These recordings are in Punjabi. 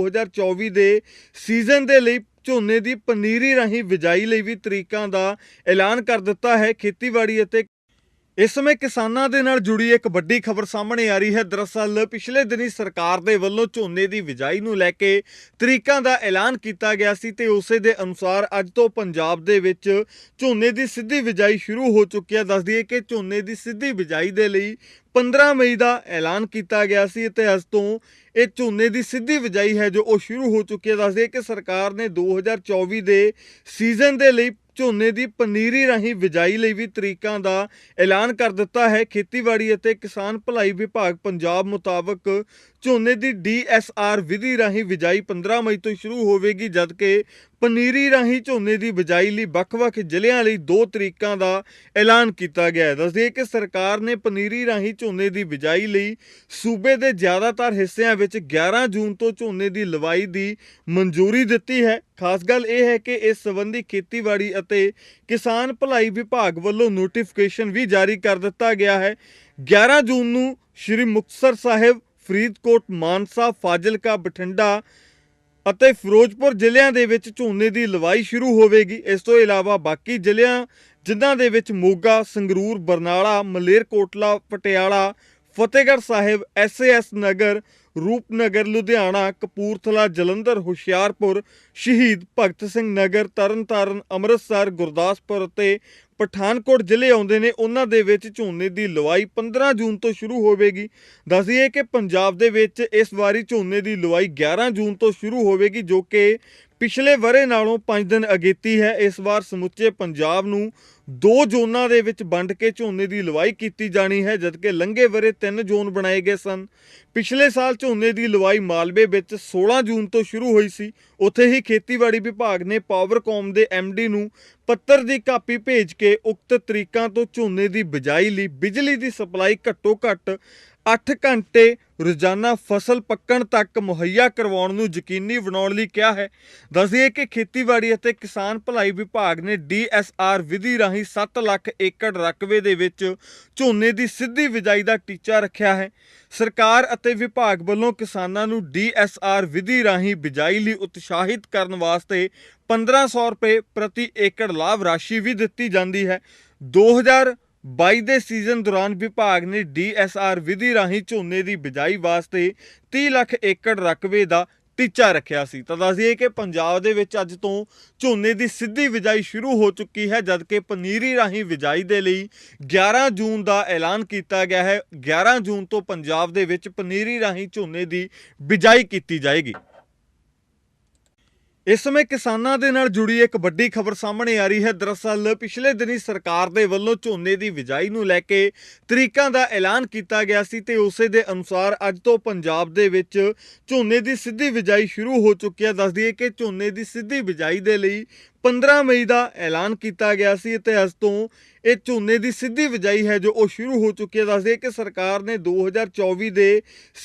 2024 ਦੇ ਸੀਜ਼ਨ ਦੇ ਲਈ ਝੋਨੇ ਦੀ ਪਨੀਰੀ ਰਾਹੀਂ ਬਿਜਾਈ ਲਈ ਵੀ ਤਰੀਕਾਂ ਦਾ ਐਲਾਨ ਕਰ ਦਿੱਤਾ ਹੈ ਖੇਤੀਬਾੜੀ ਅਤੇ ਇਸ ਸਮੇਂ ਕਿਸਾਨਾਂ ਦੇ ਨਾਲ ਜੁੜੀ ਇੱਕ ਵੱਡੀ ਖਬਰ ਸਾਹਮਣੇ ਆ ਰਹੀ ਹੈ। ਦਰਅਸਲ ਪਿਛਲੇ ਦਿਨੀ ਸਰਕਾਰ ਦੇ ਵੱਲੋਂ ਝੋਨੇ ਦੀ ਬਿਜਾਈ ਨੂੰ ਲੈ ਕੇ ਤਰੀਕਾਂ ਦਾ ਐਲਾਨ ਕੀਤਾ ਗਿਆ ਸੀ ਤੇ ਉਸੇ ਦੇ ਅਨੁਸਾਰ ਅੱਜ ਤੋਂ ਪੰਜਾਬ ਦੇ ਵਿੱਚ ਝੋਨੇ ਦੀ ਸਿੱਧੀ ਬਿਜਾਈ ਸ਼ੁਰੂ ਹੋ ਚੁੱਕੀ ਹੈ। ਦੱਸ ਦਈਏ ਕਿ ਝੋਨੇ ਦੀ ਸਿੱਧੀ ਬਿਜਾਈ ਦੇ ਲਈ 15 ਮਈ ਦਾ ਐਲਾਨ ਕੀਤਾ ਗਿਆ ਸੀ ਤੇ ਅੱਜ ਤੋਂ ਇਹ ਝੋਨੇ ਦੀ ਸਿੱਧੀ ਬਿਜਾਈ ਹੈ ਜੋ ਉਹ ਸ਼ੁਰੂ ਹੋ ਚੁੱਕੀ ਹੈ। ਦੱਸਦੇ ਕਿ ਸਰਕਾਰ ਨੇ 2024 ਦੇ ਸੀਜ਼ਨ ਦੇ ਲਈ ਝੋਨੇ ਦੀ ਪਨੀਰੀ ਰਾਹੀਂ ਬਿਜਾਈ ਲਈ ਵੀ ਤਰੀਕਾਂ ਦਾ ਐਲਾਨ ਕਰ ਦਿੱਤਾ ਹੈ। ਖੇਤੀਬਾੜੀ ਅਤੇ ਕਿਸਾਨ ਭਲਾਈ ਵਿਭਾਗ ਪੰਜਾਬ ਮੁਤਾਬਕ ਝੋਨੇ ਦੀ ਡੀਐਸਆਰ ਵਿਧੀ ਰਾਹੀਂ ਬਿਜਾਈ 15 ਮਈ ਤੋਂ ਸ਼ੁਰੂ ਹੋਵੇਗੀ ਜਦਕਿ ਪਨੀਰੀ ਰਾਹੀਂ ਝੋਨੇ ਦੀ ਬਿਜਾਈ ਲਈ ਵੱਖ-ਵੱਖ ਜ਼ਿਲ੍ਹਿਆਂ ਲਈ ਦੋ ਤਰੀਕਾਂ ਦਾ ਐਲਾਨ ਕੀਤਾ ਗਿਆ ਹੈ। ਦੱਸਦੇ ਕਿ ਸਰਕਾਰ ਨੇ ਪਨੀਰੀ ਰਾਹੀਂ ਝੋਨੇ ਦੀ ਬਿਜਾਈ ਲਈ ਸੂਬੇ ਦੇ ਜ਼ਿਆਦਾਤਰ ਹਿੱਸਿਆਂ ਵਿੱਚ 11 ਜੂਨ ਤੋਂ ਝੋਨੇ ਦੀ ਲਵਾਈ ਦੀ ਮਨਜ਼ੂਰੀ ਦਿੱਤੀ ਹੈ। ਖਾਸ ਗੱਲ ਇਹ ਹੈ ਕਿ ਇਸ ਸੰਬੰਧੀ ਖੇਤੀਬਾੜੀ ਅਤੇ ਕਿਸਾਨ ਭਲਾਈ ਵਿਭਾਗ ਵੱਲੋਂ ਨੋਟੀਫਿਕੇਸ਼ਨ ਵੀ ਜਾਰੀ ਕਰ ਦਿੱਤਾ ਗਿਆ ਹੈ। 11 ਜੂਨ ਨੂੰ ਸ਼੍ਰੀ ਮੁਕਤਸਰ ਸਾਹਿਬ ਫਰੀਦਕੋਟ, ਮਾਨਸਾ, ਫਾਜ਼ਿਲਕਾ, ਬਠਿੰਡਾ ਅਤੇ ਫਿਰੋਜ਼ਪੁਰ ਜ਼ਿਲ੍ਹਿਆਂ ਦੇ ਵਿੱਚ ਝੋਨੇ ਦੀ ਲਵਾਈ ਸ਼ੁਰੂ ਹੋਵੇਗੀ। ਇਸ ਤੋਂ ਇਲਾਵਾ ਬਾਕੀ ਜ਼ਿਲ੍ਹਿਆਂ, ਜਿਨ੍ਹਾਂ ਦੇ ਵਿੱਚ ਮੋਗਾ, ਸੰਗਰੂਰ, ਬਰਨਾਲਾ ਮਲੇਰਕੋਟਲਾ ਪਟਿਆਲਾ, ਫਤਿਹਗੜ੍ਹ ਸਾਹਿਬ ਐਸਏਐਸ ਨਗਰ, ਰੂਪਨਗਰ, ਲੁਧਿਆਣਾ, ਕਪੂਰਥਲਾ, ਜਲੰਧਰ, ਹੁਸ਼ਿਆਰਪੁਰ, ਸ਼ਹੀਦ ਭਗਤ ਸਿੰਘ ਨਗਰ, ਤਰਨਤਾਰਨ, ਅੰਮ੍ਰਿਤਸਰ, ਗੁਰਦਾਸਪੁਰ ਅਤੇ ਪਠਾਨਕੋਟ ਜ਼ਿਲ੍ਹੇ ਆਉਂਦੇ ਨੇ, ਉਹਨਾਂ ਦੇ ਵਿੱਚ ਝੋਨੇ ਦੀ ਲਵਾਈ 15 ਜੂਨ ਤੋਂ ਸ਼ੁਰੂ ਹੋਵੇਗੀ। ਦੱਸਦੀਏ ਕਿ ਪੰਜਾਬ ਦੇ ਵਿੱਚ ਇਸ ਵਾਰੀ ਝੋਨੇ ਦੀ ਲਵਾਈ 11 ਜੂਨ ਤੋਂ ਸ਼ੁਰੂ ਹੋਵੇਗੀ, ਜੋ ਕਿ ਪਿਛਲੇ ਵਰੇ ਨਾਲੋਂ 5 ਦਿਨ ਅਗੇਤੀ ਹੈ। ਇਸ ਵਾਰ ਸਮੁੱਚੇ ਪੰਜਾਬ ਨੂੰ ਦੋ ਜ਼ੋਨਾਂ ਦੇ ਵਿੱਚ ਵੰਡ ਕੇ ਝੋਨੇ ਦੀ ਲਵਾਈ ਕੀਤੀ ਜਾਣੀ ਹੈ, ਜਦਕਿ ਲੰਘੇ ਵਰੇ ਤਿੰਨ ਜ਼ੋਨ ਬਣਾਏ ਗਏ ਸਨ। ਪਿਛਲੇ ਸਾਲ ਝੋਨੇ ਦੀ ਲਵਾਈ ਮਾਲਵੇ ਵਿੱਚ 16 ਜੂਨ ਤੋਂ ਸ਼ੁਰੂ ਹੋਈ ਸੀ। ਉੱਥੇ ਹੀ ਖੇਤੀਬਾੜੀ ਵਿਭਾਗ ਨੇ ਪਾਵਰਕੌਮ ਦੇ ਡੀ ਨੂੰ ਪੱਤਰ ਦੀ ਕਾਪੀ ਭੇਜ ਕੇ ਉਕਤ ਤਰੀਕਾਂ ਤੋਂ ਝੋਨੇ ਦੀ ਬਿਜਾਈ ਲਈ ਬਿਜਲੀ ਦੀ ਸਪਲਾਈ ਘੱਟੋ ਘੱਟ 8 ਘੰਟੇ ਰੋਜ਼ਾਨਾ ਫਸਲ ਪੱਕਣ ਤੱਕ ਮੁਹੱਈਆ ਕਰਵਾਉਣ ਨੂੰ ਯਕੀਨੀ ਬਣਾਉਣ ਲਈ ਕਿਹਾ ਹੈ। ਦੱਸਦੀਏ ਕਿ ਖੇਤੀਬਾੜੀ ਅਤੇ ਕਿਸਾਨ ਭਲਾਈ ਵਿਭਾਗ ਨੇ ਡੀਐਸਆਰ ਵਿਧੀ ਰਾਹੀਂ 7 ਲੱਖ ਏਕੜ ਰਕਬੇ ਦੇ ਵਿੱਚ ਝੋਨੇ ਦੀ ਸਿੱਧੀ ਬਿਜਾਈ ਦਾ ਟੀਚਾ ਰੱਖਿਆ ਹੈ। ਸਰਕਾਰ ਅਤੇ ਵਿਭਾਗ ਵੱਲੋਂ ਕਿਸਾਨਾਂ ਨੂੰ ਡੀਐਸਆਰ ਵਿਧੀ ਰਾਹੀਂ ਬਿਜਾਈ ਲਈ ਉਤਸ਼ਾਹਿਤ ਕਰਨ ਵਾਸਤੇ 1500 ਰੁਪਏ ਪ੍ਰਤੀ ਏਕੜ ਲਾਭ ਰਾਸ਼ੀ ਵੀ ਦਿੱਤੀ ਜਾਂਦੀ ਹੈ। 2022 ਦੇ ਸੀਜ਼ਨ ਦੌਰਾਨ ਵਿਭਾਗ ਨੇ ਡੀਐਸਆਰ ਵਿਧੀ ਰਾਹੀਂ ਝੋਨੇ ਦੀ ਬਿਜਾਈ ਵਾਸਤੇ 30 ਲੱਖ ਏਕੜ ਰਕਬੇ ਦਾ ਟੀਚਾ ਰੱਖਿਆ ਸੀ। ਤਾਂ ਦੱਸਦੀਏ ਕਿ ਪੰਜਾਬ ਦੇ ਵਿੱਚ ਅੱਜ ਤੋਂ ਝੋਨੇ ਦੀ ਸਿੱਧੀ ਬਿਜਾਈ ਸ਼ੁਰੂ ਹੋ ਚੁੱਕੀ ਹੈ, ਜਦਕਿ ਪਨੀਰੀ ਰਾਹੀਂ ਬਿਜਾਈ ਦੇ ਲਈ 11 ਜੂਨ ਦਾ ਐਲਾਨ ਕੀਤਾ ਗਿਆ ਹੈ। 11 ਜੂਨ ਤੋਂ ਪੰਜਾਬ ਦੇ ਵਿੱਚ ਪਨੀਰੀ ਰਾਹੀਂ ਝੋਨੇ ਦੀ ਬਿਜਾਈ ਕੀਤੀ ਜਾਏਗੀ। ਇਸ ਸਮੇਂ ਕਿਸਾਨਾਂ ਦੇ ਨਾਲ ਜੁੜੀ ਇੱਕ ਵੱਡੀ ਖਬਰ ਸਾਹਮਣੇ ਆ ਰਹੀ ਹੈ। ਦਰਅਸਲ ਪਿਛਲੇ ਦਿਨੀ ਸਰਕਾਰ ਦੇ ਵੱਲੋਂ ਝੋਨੇ ਦੀ ਬਿਜਾਈ ਨੂੰ ਲੈ ਕੇ ਤਰੀਕਾਂ ਦਾ ਐਲਾਨ ਕੀਤਾ ਗਿਆ ਸੀ ਤੇ ਉਸੇ ਦੇ ਅਨੁਸਾਰ ਅੱਜ ਤੋਂ ਪੰਜਾਬ ਦੇ ਵਿੱਚ ਝੋਨੇ ਦੀ ਸਿੱਧੀ ਬਿਜਾਈ ਸ਼ੁਰੂ ਹੋ ਚੁੱਕੀ ਹੈ। ਦੱਸ ਦਈਏ ਕਿ ਝੋਨੇ ਦੀ ਸਿੱਧੀ ਬਿਜਾਈ ਦੇ ਲਈ 15 ਮਈ ਦਾ ਐਲਾਨ ਕੀਤਾ ਗਿਆ ਸੀ ਤੇ ਅੱਜ ਤੋਂ ਇਹ ਝੋਨੇ ਦੀ ਸਿੱਧੀ ਬਿਜਾਈ ਹੈ ਜੋ ਉਹ ਸ਼ੁਰੂ ਹੋ ਚੁੱਕੀ ਹੈ। ਦੱਸ ਕਿ ਸਰਕਾਰ ਨੇ 2024 ਦੇ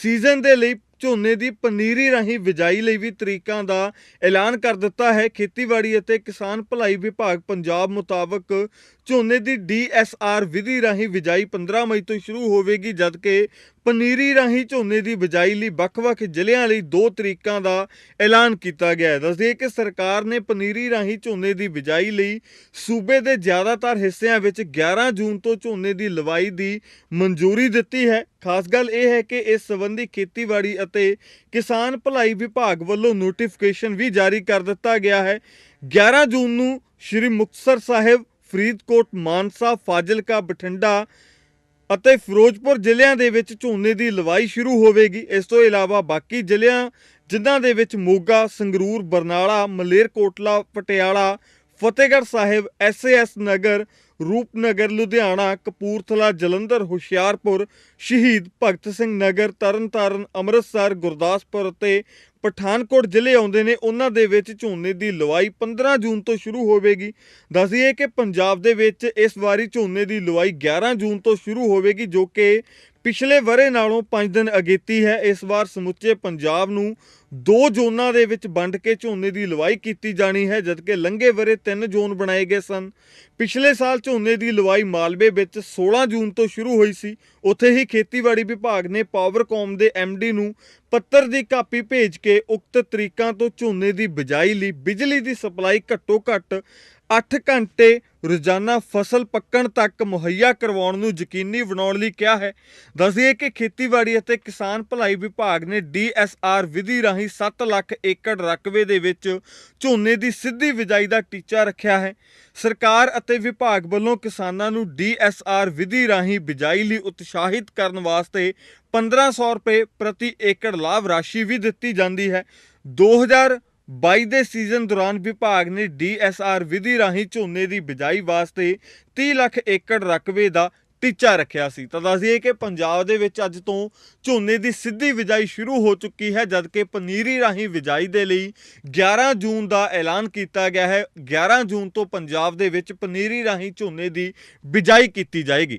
ਸੀਜ਼ਨ ਦੇ ਲਈ ਝੋਨੇ ਦੀ ਪਨੀਰੀ ਰਾਹੀਂ ਬਿਜਾਈ ਲਈ ਵੀ ਤਰੀਕਾਂ ਦਾ ਐਲਾਨ ਕਰ ਦਿੱਤਾ ਹੈ। ਖੇਤੀਬਾੜੀ ਅਤੇ ਕਿਸਾਨ ਭਲਾਈ ਵਿਭਾਗ ਪੰਜਾਬ ਮੁਤਾਬਕ ਝੋਨੇ ਦੀ ਡੀਐਸਆਰ ਵਿਧੀ ਰਾਹੀਂ ਬਿਜਾਈ 15 ਮਈ ਤੋਂ ਸ਼ੁਰੂ ਹੋਵੇਗੀ ਜਦਕਿ ਪਨੀਰੀ ਰਾਹੀਂ ਝੋਨੇ ਦੀ ਬਿਜਾਈ ਲਈ ਵੱਖ-ਵੱਖ ਜ਼ਿਲ੍ਹਿਆਂ ਲਈ ਦੋ ਤਰੀਕਾਂ ਦਾ ਐਲਾਨ ਕੀਤਾ ਗਿਆ ਹੈ। ਦੱਸਦੇ ਕਿ ਸਰਕਾਰ ਨੇ ਪਨੀਰੀ ਰਾਹੀਂ ਝੋਨੇ ਦੀ ਬਿਜਾਈ ਲਈ ਸੂਬੇ ਦੇ ਜ਼ਿਆਦਾਤਰ ਹਿੱਸਿਆਂ ਵਿੱਚ 11 ਜੂਨ ਤੋਂ ਝੋਨੇ ਦੀ ਲਵਾਈ ਦੀ ਮਨਜ਼ੂਰੀ ਦਿੱਤੀ ਹੈ। ਖਾਸ ਗੱਲ ਇਹ ਹੈ ਕਿ ਇਸ ਸੰਬੰਧੀ ਖੇਤੀਬਾੜੀ ਅਤੇ ਕਿਸਾਨ ਭਲਾਈ ਵਿਭਾਗ ਵੱਲੋਂ ਨੋਟੀਫਿਕੇਸ਼ਨ ਵੀ ਜਾਰੀ ਕਰ ਦਿੱਤਾ ਗਿਆ ਹੈ। 11 ਜੂਨ ਨੂੰ ਸ਼੍ਰੀ ਮੁਕਤਸਰ ਸਾਹਿਬ ਫਰੀਦਕੋਟ, ਮਾਨਸਾ, ਫਾਜ਼ਿਲਕਾ, ਬਠਿੰਡਾ ਅਤੇ ਫਿਰੋਜ਼ਪੁਰ ਜ਼ਿਲ੍ਹਿਆਂ ਦੇ ਵਿੱਚ ਝੋਨੇ ਦੀ ਲਵਾਈ ਸ਼ੁਰੂ ਹੋਵੇਗੀ। ਇਸ ਤੋਂ ਇਲਾਵਾ ਬਾਕੀ ਜ਼ਿਲ੍ਹਿਆਂ ਜਿਨ੍ਹਾਂ ਦੇ ਵਿੱਚ ਮੋਗਾ, ਸੰਗਰੂਰ, ਬਰਨਾਲਾ ਮਲੇਰਕੋਟਲਾ ਪਟਿਆਲਾ, ਫਤਿਹਗੜ੍ਹ ਸਾਹਿਬ ਐਸਏਐਸ ਨਗਰ, ਰੂਪਨਗਰ, ਲੁਧਿਆਣਾ, ਕਪੂਰਥਲਾ, ਜਲੰਧਰ, ਹੁਸ਼ਿਆਰਪੁਰ, ਸ਼ਹੀਦ ਭਗਤ ਸਿੰਘ ਨਗਰ, ਤਰਨਤਾਰਨ, ਅੰਮ੍ਰਿਤਸਰ, ਗੁਰਦਾਸਪੁਰ ਅਤੇ ਪਠਾਨਕੋਟ ਜ਼ਿਲ੍ਹੇ ਆਉਂਦੇ ਨੇ, ਉਹਨਾਂ ਦੇ ਵਿੱਚ ਝੋਨੇ ਦੀ ਲਵਾਈ 15 ਜੂਨ ਤੋਂ ਸ਼ੁਰੂ ਹੋਵੇਗੀ। ਦੱਸਦੀਏ ਕਿ ਪੰਜਾਬ ਦੇ ਵਿੱਚ ਇਸ ਵਾਰੀ ਝੋਨੇ ਦੀ ਲਵਾਈ 11 ਜੂਨ ਤੋਂ ਸ਼ੁਰੂ ਹੋਵੇਗੀ, ਜੋ ਕਿ ਪਿਛਲੇ ਵਰੇ ਨਾਲੋਂ 5 ਦਿਨ ਅਗੇਤੀ ਹੈ, ਇਸ ਵਾਰ ਸਮੁੱਚੇ ਪੰਜਾਬ ਨੂੰ ਦੋ ਜ਼ੋਨਾਂ ਦੇ ਵਿੱਚ ਵੰਡ ਕੇ ਝੋਨੇ ਦੀ ਲਵਾਈ ਕੀਤੀ ਜਾਣੀ ਹੈ, ਜਦਕਿ ਲੰਘੇ ਵਰੇ ਤਿੰਨ ਜ਼ੋਨ ਬਣਾਏ ਗਏ ਸਨ। ਪਿਛਲੇ ਸਾਲ ਝੋਨੇ ਦੀ ਲਵਾਈ ਮਾਲਵੇ ਵਿੱਚ 16 ਜੂਨ ਤੋਂ ਸ਼ੁਰੂ ਹੋਈ ਸੀ। ਉੱਥੇ ਹੀ ਖੇਤੀਬਾੜੀ ਵਿਭਾਗ ਨੇ ਪਾਵਰਕੌਮ ਦੇ ਡੀ ਨੂੰ ਪੱਤਰ ਦੀ ਕਾਪੀ ਭੇਜ ਕੇ ਉਕਤ ਤਰੀਕਾਂ ਤੋਂ ਝੋਨੇ ਦੀ ਬਿਜਾਈ ਲਈ ਬਿਜਲੀ ਦੀ ਸਪਲਾਈ ਘੱਟੋ ਘੱਟ 8 ਘੰਟੇ ਰੋਜ਼ਾਨਾ ਫਸਲ ਪੱਕਣ ਤੱਕ ਮੁਹੱਈਆ ਕਰਵਾਉਣ ਨੂੰ ਯਕੀਨੀ ਬਣਾਉਣ ਲਈ ਕਿਹਾ ਹੈ। ਦੱਸਦੀਏ ਕਿ ਖੇਤੀਬਾੜੀ ਅਤੇ ਕਿਸਾਨ ਭਲਾਈ ਵਿਭਾਗ ਨੇ ਡੀਐਸਆਰ ਵਿਧੀ ਰਾਹੀਂ 7 ਲੱਖ ਏਕੜ ਰਕਬੇ ਦੇ ਵਿੱਚ ਝੋਨੇ ਦੀ ਸਿੱਧੀ ਬਿਜਾਈ ਦਾ ਟੀਚਾ ਰੱਖਿਆ ਹੈ। ਸਰਕਾਰ ਅਤੇ ਵਿਭਾਗ ਵੱਲੋਂ ਕਿਸਾਨਾਂ ਨੂੰ ਡੀਐਸਆਰ ਵਿਧੀ ਰਾਹੀਂ ਬਿਜਾਈ ਲਈ ਉਤਸ਼ਾਹਿਤ ਕਰਨ ਵਾਸਤੇ 1500 ਰੁਪਏ ਪ੍ਰਤੀ ਏਕੜ ਲਾਭ ਰਾਸ਼ੀ ਵੀ ਦਿੱਤੀ ਜਾਂਦੀ ਹੈ। 2022 ਦੇ ਸੀਜ਼ਨ ਦੌਰਾਨ ਵਿਭਾਗ ਨੇ ਡੀਐਸਆਰ ਵਿਧੀ ਰਾਹੀਂ ਝੋਨੇ ਦੀ ਬਿਜਾਈ ਵਾਸਤੇ 30 ਲੱਖ ਏਕੜ ਰਕਬੇ ਦਾ ਟੀਚਾ ਰੱਖਿਆ ਸੀ। ਤਾਂ ਦੱਸਦੀਏ ਕਿ ਪੰਜਾਬ ਦੇ ਵਿੱਚ ਅੱਜ ਤੋਂ ਝੋਨੇ ਦੀ ਸਿੱਧੀ ਬਿਜਾਈ ਸ਼ੁਰੂ ਹੋ ਚੁੱਕੀ ਹੈ, ਜਦਕਿ ਪਨੀਰੀ ਰਾਹੀਂ ਬਿਜਾਈ ਦੇ ਲਈ 11 ਜੂਨ ਦਾ ਐਲਾਨ ਕੀਤਾ ਗਿਆ ਹੈ। 11 ਜੂਨ ਤੋਂ ਪੰਜਾਬ ਦੇ ਵਿੱਚ ਪਨੀਰੀ ਰਾਹੀਂ ਝੋਨੇ ਦੀ ਬਿਜਾਈ ਕੀਤੀ ਜਾਏਗੀ।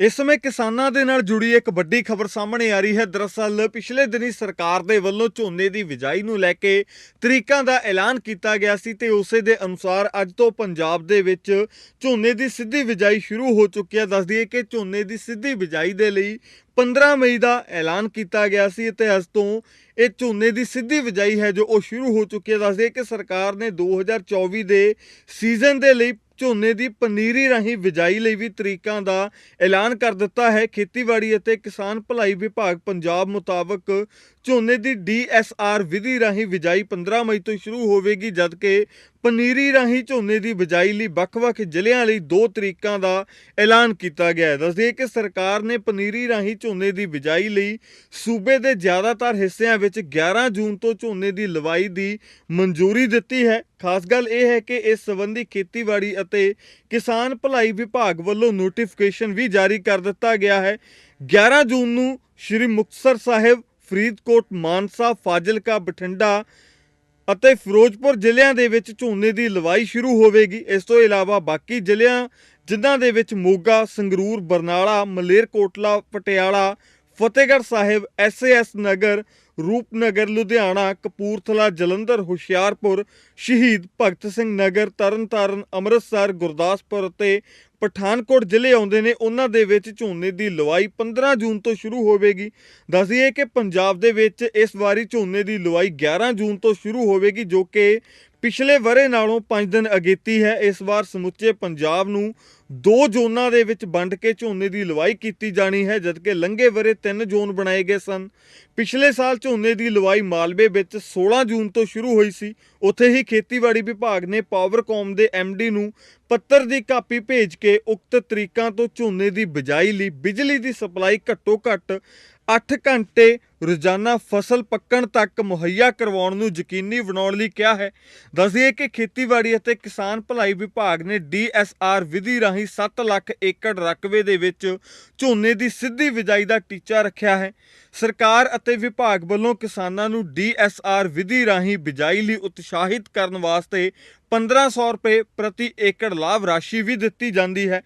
ਇਸ ਸਮੇਂ ਕਿਸਾਨਾਂ ਦੇ ਨਾਲ ਜੁੜੀ ਇੱਕ ਵੱਡੀ ਖਬਰ ਸਾਹਮਣੇ ਆ ਰਹੀ ਹੈ। ਦਰਅਸਲ ਪਿਛਲੇ ਦਿਨੀ ਸਰਕਾਰ ਦੇ ਵੱਲੋਂ ਝੋਨੇ ਦੀ ਬਿਜਾਈ ਨੂੰ ਲੈ ਕੇ ਤਰੀਕਾਂ ਦਾ ਐਲਾਨ ਕੀਤਾ ਗਿਆ ਸੀ ਤੇ ਉਸੇ ਦੇ ਅਨੁਸਾਰ ਅੱਜ ਤੋਂ ਪੰਜਾਬ ਦੇ ਵਿੱਚ ਝੋਨੇ ਦੀ ਸਿੱਧੀ ਬਿਜਾਈ ਸ਼ੁਰੂ ਹੋ ਚੁੱਕੀ ਹੈ। ਦੱਸਦੀ ਦਈਏ ਕਿ ਝੋਨੇ ਦੀ ਸਿੱਧੀ ਬਿਜਾਈ ਦੇ ਲਈ 15 ਮਈ ਦਾ ਐਲਾਨ ਕੀਤਾ ਗਿਆ ਸੀ ਤੇ ਅੱਜ ਤੋਂ ਇਹ ਝੋਨੇ ਦੀ ਸਿੱਧੀ ਬਿਜਾਈ ਹੈ ਜੋ ਉਹ ਸ਼ੁਰੂ ਹੋ ਚੁੱਕੀ ਹੈ। ਦੱਸ ਕਿ ਸਰਕਾਰ ਨੇ 2024 ਦੇ ਸੀਜ਼ਨ ਦੇ ਲਈ ਝੋਨੇ ਦੀ ਪਨੀਰੀ ਰਾਹੀਂ ਬਿਜਾਈ ਲਈ ਵੀ ਤਰੀਕਾਂ ਦਾ ਐਲਾਨ ਕਰ ਦਿੱਤਾ ਹੈ। ਖੇਤੀਬਾੜੀ ਅਤੇ ਕਿਸਾਨ ਭਲਾਈ ਵਿਭਾਗ ਪੰਜਾਬ ਮੁਤਾਬਕ ਝੋਨੇ ਦੀ ਡੀਐਸਆਰ ਵਿਧੀ ਰਾਹੀਂ ਬਿਜਾਈ 15 ਮਈ ਤੋਂ ਸ਼ੁਰੂ ਹੋਵੇਗੀ ਜਦਕਿ ਪਨੀਰੀ ਰਾਹੀਂ ਝੋਨੇ ਦੀ ਬਿਜਾਈ ਲਈ ਵੱਖ-ਵੱਖ ਜ਼ਿਲ੍ਹਿਆਂ ਲਈ ਦੋ ਤਰੀਕਾਂ ਦਾ ਐਲਾਨ ਕੀਤਾ ਗਿਆ ਹੈ। ਦੱਸਦੇ ਕਿ ਸਰਕਾਰ ਨੇ ਪਨੀਰੀ ਰਾਹੀਂ ਝੋਨੇ ਦੀ ਬਿਜਾਈ ਲਈ ਸੂਬੇ ਦੇ ਜ਼ਿਆਦਾਤਰ ਹਿੱਸਿਆਂ ਵਿੱਚ 11 ਜੂਨ ਤੋਂ ਝੋਨੇ ਦੀ ਲਵਾਈ ਦੀ ਮਨਜ਼ੂਰੀ ਦਿੱਤੀ ਹੈ। ਖਾਸ ਗੱਲ ਇਹ ਹੈ ਕਿ ਇਸ ਸੰਬੰਧੀ ਖੇਤੀਬਾੜੀ ਅਤੇ ਕਿਸਾਨ ਭਲਾਈ ਵਿਭਾਗ ਵੱਲੋਂ ਨੋਟੀਫਿਕੇਸ਼ਨ ਵੀ ਜਾਰੀ ਕਰ ਦਿੱਤਾ ਗਿਆ ਹੈ। 11 ਜੂਨ ਨੂੰ ਸ਼੍ਰੀ ਮੁਕਤਸਰ ਸਾਹਿਬ ਫਰੀਦਕੋਟ, ਮਾਨਸਾ, ਫਾਜ਼ਿਲਕਾ, ਬਠਿੰਡਾ ਅਤੇ ਫਿਰੋਜ਼ਪੁਰ ਜ਼ਿਲ੍ਹਿਆਂ ਦੇ ਵਿੱਚ ਝੋਨੇ ਦੀ ਲਵਾਈ ਸ਼ੁਰੂ ਹੋਵੇਗੀ। ਇਸ ਤੋਂ ਇਲਾਵਾ ਬਾਕੀ ਜ਼ਿਲ੍ਹਿਆਂ ਜਿਨ੍ਹਾਂ ਦੇ ਵਿੱਚ ਮੋਗਾ, ਸੰਗਰੂਰ, ਬਰਨਾਲਾ ਮਲੇਰਕੋਟਲਾ ਪਟਿਆਲਾ, ਫਤਿਹਗੜ੍ਹ ਸਾਹਿਬ ਐਸਏਐਸ ਨਗਰ, ਰੂਪਨਗਰ, ਲੁਧਿਆਣਾ, ਕਪੂਰਥਲਾ, ਜਲੰਧਰ, ਹੁਸ਼ਿਆਰਪੁਰ, ਸ਼ਹੀਦ ਭਗਤ ਸਿੰਘ ਨਗਰ, ਤਰਨਤਾਰਨ, ਅੰਮ੍ਰਿਤਸਰ, ਗੁਰਦਾਸਪੁਰ ਅਤੇ ਪਠਾਨਕੋਟ ਜ਼ਿਲ੍ਹੇ ਆਉਂਦੇ ਨੇ, ਉਹਨਾਂ ਦੇ ਵਿੱਚ ਝੋਨੇ ਦੀ ਲਵਾਈ 15 ਜੂਨ ਤੋਂ ਸ਼ੁਰੂ ਹੋਵੇਗੀ। ਦੱਸਦੀਏ ਕਿ ਪੰਜਾਬ ਦੇ ਵਿੱਚ ਇਸ ਵਾਰੀ ਝੋਨੇ ਦੀ ਲਵਾਈ 11 ਜੂਨ ਤੋਂ ਸ਼ੁਰੂ ਹੋਵੇਗੀ, ਜੋ ਕਿ ਪਿਛਲੇ ਵਰੇ ਨਾਲੋਂ 5 ਦਿਨ ਅਗੇਤੀ ਹੈ। ਇਸ ਵਾਰ ਸਮੁੱਚੇ ਪੰਜਾਬ ਨੂੰ ਦੋ ਜ਼ੋਨਾਂ ਦੇ ਵਿੱਚ ਵੰਡ ਕੇ ਝੋਨੇ ਦੀ ਲਵਾਈ ਕੀਤੀ ਜਾਣੀ ਹੈ, ਜਦਕਿ ਲੰਘੇ ਵਰੇ ਤਿੰਨ ਜ਼ੋਨ ਬਣਾਏ ਗਏ ਸਨ। ਪਿਛਲੇ ਸਾਲ ਝੋਨੇ ਦੀ ਲਵਾਈ ਮਾਲਵੇ ਵਿੱਚ 16 ਜੂਨ ਤੋਂ ਸ਼ੁਰੂ ਹੋਈ ਸੀ। ਉੱਥੇ ਹੀ ਖੇਤੀਬਾੜੀ ਵਿਭਾਗ ਨੇ ਪਾਵਰਕੌਮ ਦੇ ਡੀ ਨੂੰ ਪੱਤਰ ਦੀ ਕਾਪੀ ਭੇਜ ਕੇ ਉਕਤ ਤਰੀਕਾਂ ਤੋਂ ਝੋਨੇ ਦੀ ਬਿਜਾਈ ਲਈ ਬਿਜਲੀ ਦੀ ਸਪਲਾਈ ਘੱਟੋ ਘੱਟ 8 ਘੰਟੇ ਰੋਜ਼ਾਨਾ ਫਸਲ ਪੱਕਣ ਤੱਕ ਮੁਹੱਈਆ ਕਰਵਾਉਣ ਨੂੰ ਯਕੀਨੀ ਬਣਾਉਣ ਲਈ ਕਿਹਾ ਹੈ। ਦੱਸਦੀਏ ਕਿ ਖੇਤੀਬਾੜੀ ਅਤੇ ਕਿਸਾਨ ਭਲਾਈ ਵਿਭਾਗ ਨੇ ਡੀਐਸਆਰ ਵਿਧੀ ਰਾਹੀਂ 7 ਲੱਖ ਏਕੜ ਰਕਬੇ ਦੇ ਵਿੱਚ ਝੋਨੇ ਦੀ ਸਿੱਧੀ ਬਿਜਾਈ ਦਾ ਟੀਚਾ ਰੱਖਿਆ ਹੈ। ਸਰਕਾਰ ਅਤੇ ਵਿਭਾਗ ਵੱਲੋਂ ਕਿਸਾਨਾਂ ਨੂੰ ਡੀਐਸਆਰ ਵਿਧੀ ਰਾਹੀਂ ਬਿਜਾਈ ਲਈ ਉਤਸ਼ਾਹਿਤ ਕਰਨ ਵਾਸਤੇ 1500 ਰੁਪਏ ਪ੍ਰਤੀ ਏਕੜ ਲਾਭ ਰਾਸ਼ੀ ਵੀ ਦਿੱਤੀ ਜਾਂਦੀ ਹੈ।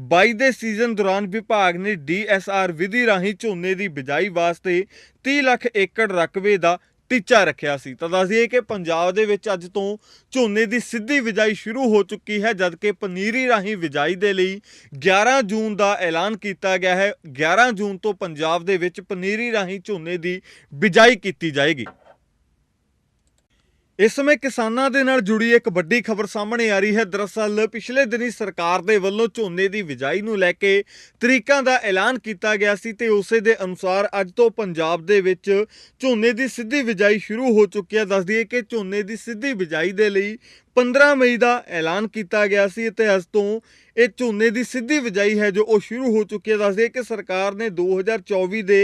2022 ਦੇ ਸੀਜ਼ਨ ਦੌਰਾਨ ਵਿਭਾਗ ਨੇ ਡੀਐਸਆਰ ਵਿਧੀ ਰਾਹੀਂ ਝੋਨੇ ਦੀ ਬਿਜਾਈ ਵਾਸਤੇ 30 ਲੱਖ ਏਕੜ ਰਕਬੇ ਦਾ ਟੀਚਾ ਰੱਖਿਆ ਸੀ। ਤਾਂ ਦੱਸਦੀਏ ਕਿ ਪੰਜਾਬ ਦੇ ਵਿੱਚ ਅੱਜ ਤੋਂ ਝੋਨੇ ਦੀ ਸਿੱਧੀ ਬਿਜਾਈ ਸ਼ੁਰੂ ਹੋ ਚੁੱਕੀ ਹੈ, ਜਦਕਿ ਪਨੀਰੀ ਰਾਹੀਂ ਬਿਜਾਈ ਦੇ ਲਈ 11 ਜੂਨ ਦਾ ਐਲਾਨ ਕੀਤਾ ਗਿਆ ਹੈ। 11 ਜੂਨ ਤੋਂ ਪੰਜਾਬ ਦੇ ਵਿੱਚ ਪਨੀਰੀ ਰਾਹੀਂ ਝੋਨੇ ਦੀ ਬਿਜਾਈ ਕੀਤੀ ਜਾਏਗੀ। ਇਸ ਸਮੇਂ ਕਿਸਾਨਾਂ ਦੇ ਨਾਲ ਜੁੜੀ ਇੱਕ ਵੱਡੀ ਖਬਰ ਸਾਹਮਣੇ ਆ ਰਹੀ ਹੈ। ਦਰਅਸਲ ਪਿਛਲੇ ਦਿਨੀ ਸਰਕਾਰ ਦੇ ਵੱਲੋਂ ਝੋਨੇ ਦੀ ਬਿਜਾਈ ਨੂੰ ਲੈ ਕੇ ਤਰੀਕਾਂ ਦਾ ਐਲਾਨ ਕੀਤਾ ਗਿਆ ਸੀ ਤੇ ਉਸੇ ਦੇ ਅਨੁਸਾਰ ਅੱਜ ਤੋਂ ਪੰਜਾਬ ਦੇ ਵਿੱਚ ਝੋਨੇ ਦੀ ਸਿੱਧੀ ਬਿਜਾਈ ਸ਼ੁਰੂ ਹੋ ਚੁੱਕੀ ਹੈ। ਦੱਸ ਦਈਏ ਕਿ ਝੋਨੇ ਦੀ ਸਿੱਧੀ ਬਿਜਾਈ ਦੇ ਲਈ 15 ਮਈ ਦਾ ਐਲਾਨ ਕੀਤਾ ਗਿਆ ਸੀ ਤੇ ਅੱਜ ਤੋਂ ਇਹ ਝੋਨੇ ਦੀ ਸਿੱਧੀ ਬਿਜਾਈ ਹੈ ਜੋ ਉਹ ਸ਼ੁਰੂ ਹੋ ਚੁੱਕੀ ਹੈ। ਦੱਸ ਕਿ ਸਰਕਾਰ ਨੇ 2024 ਦੇ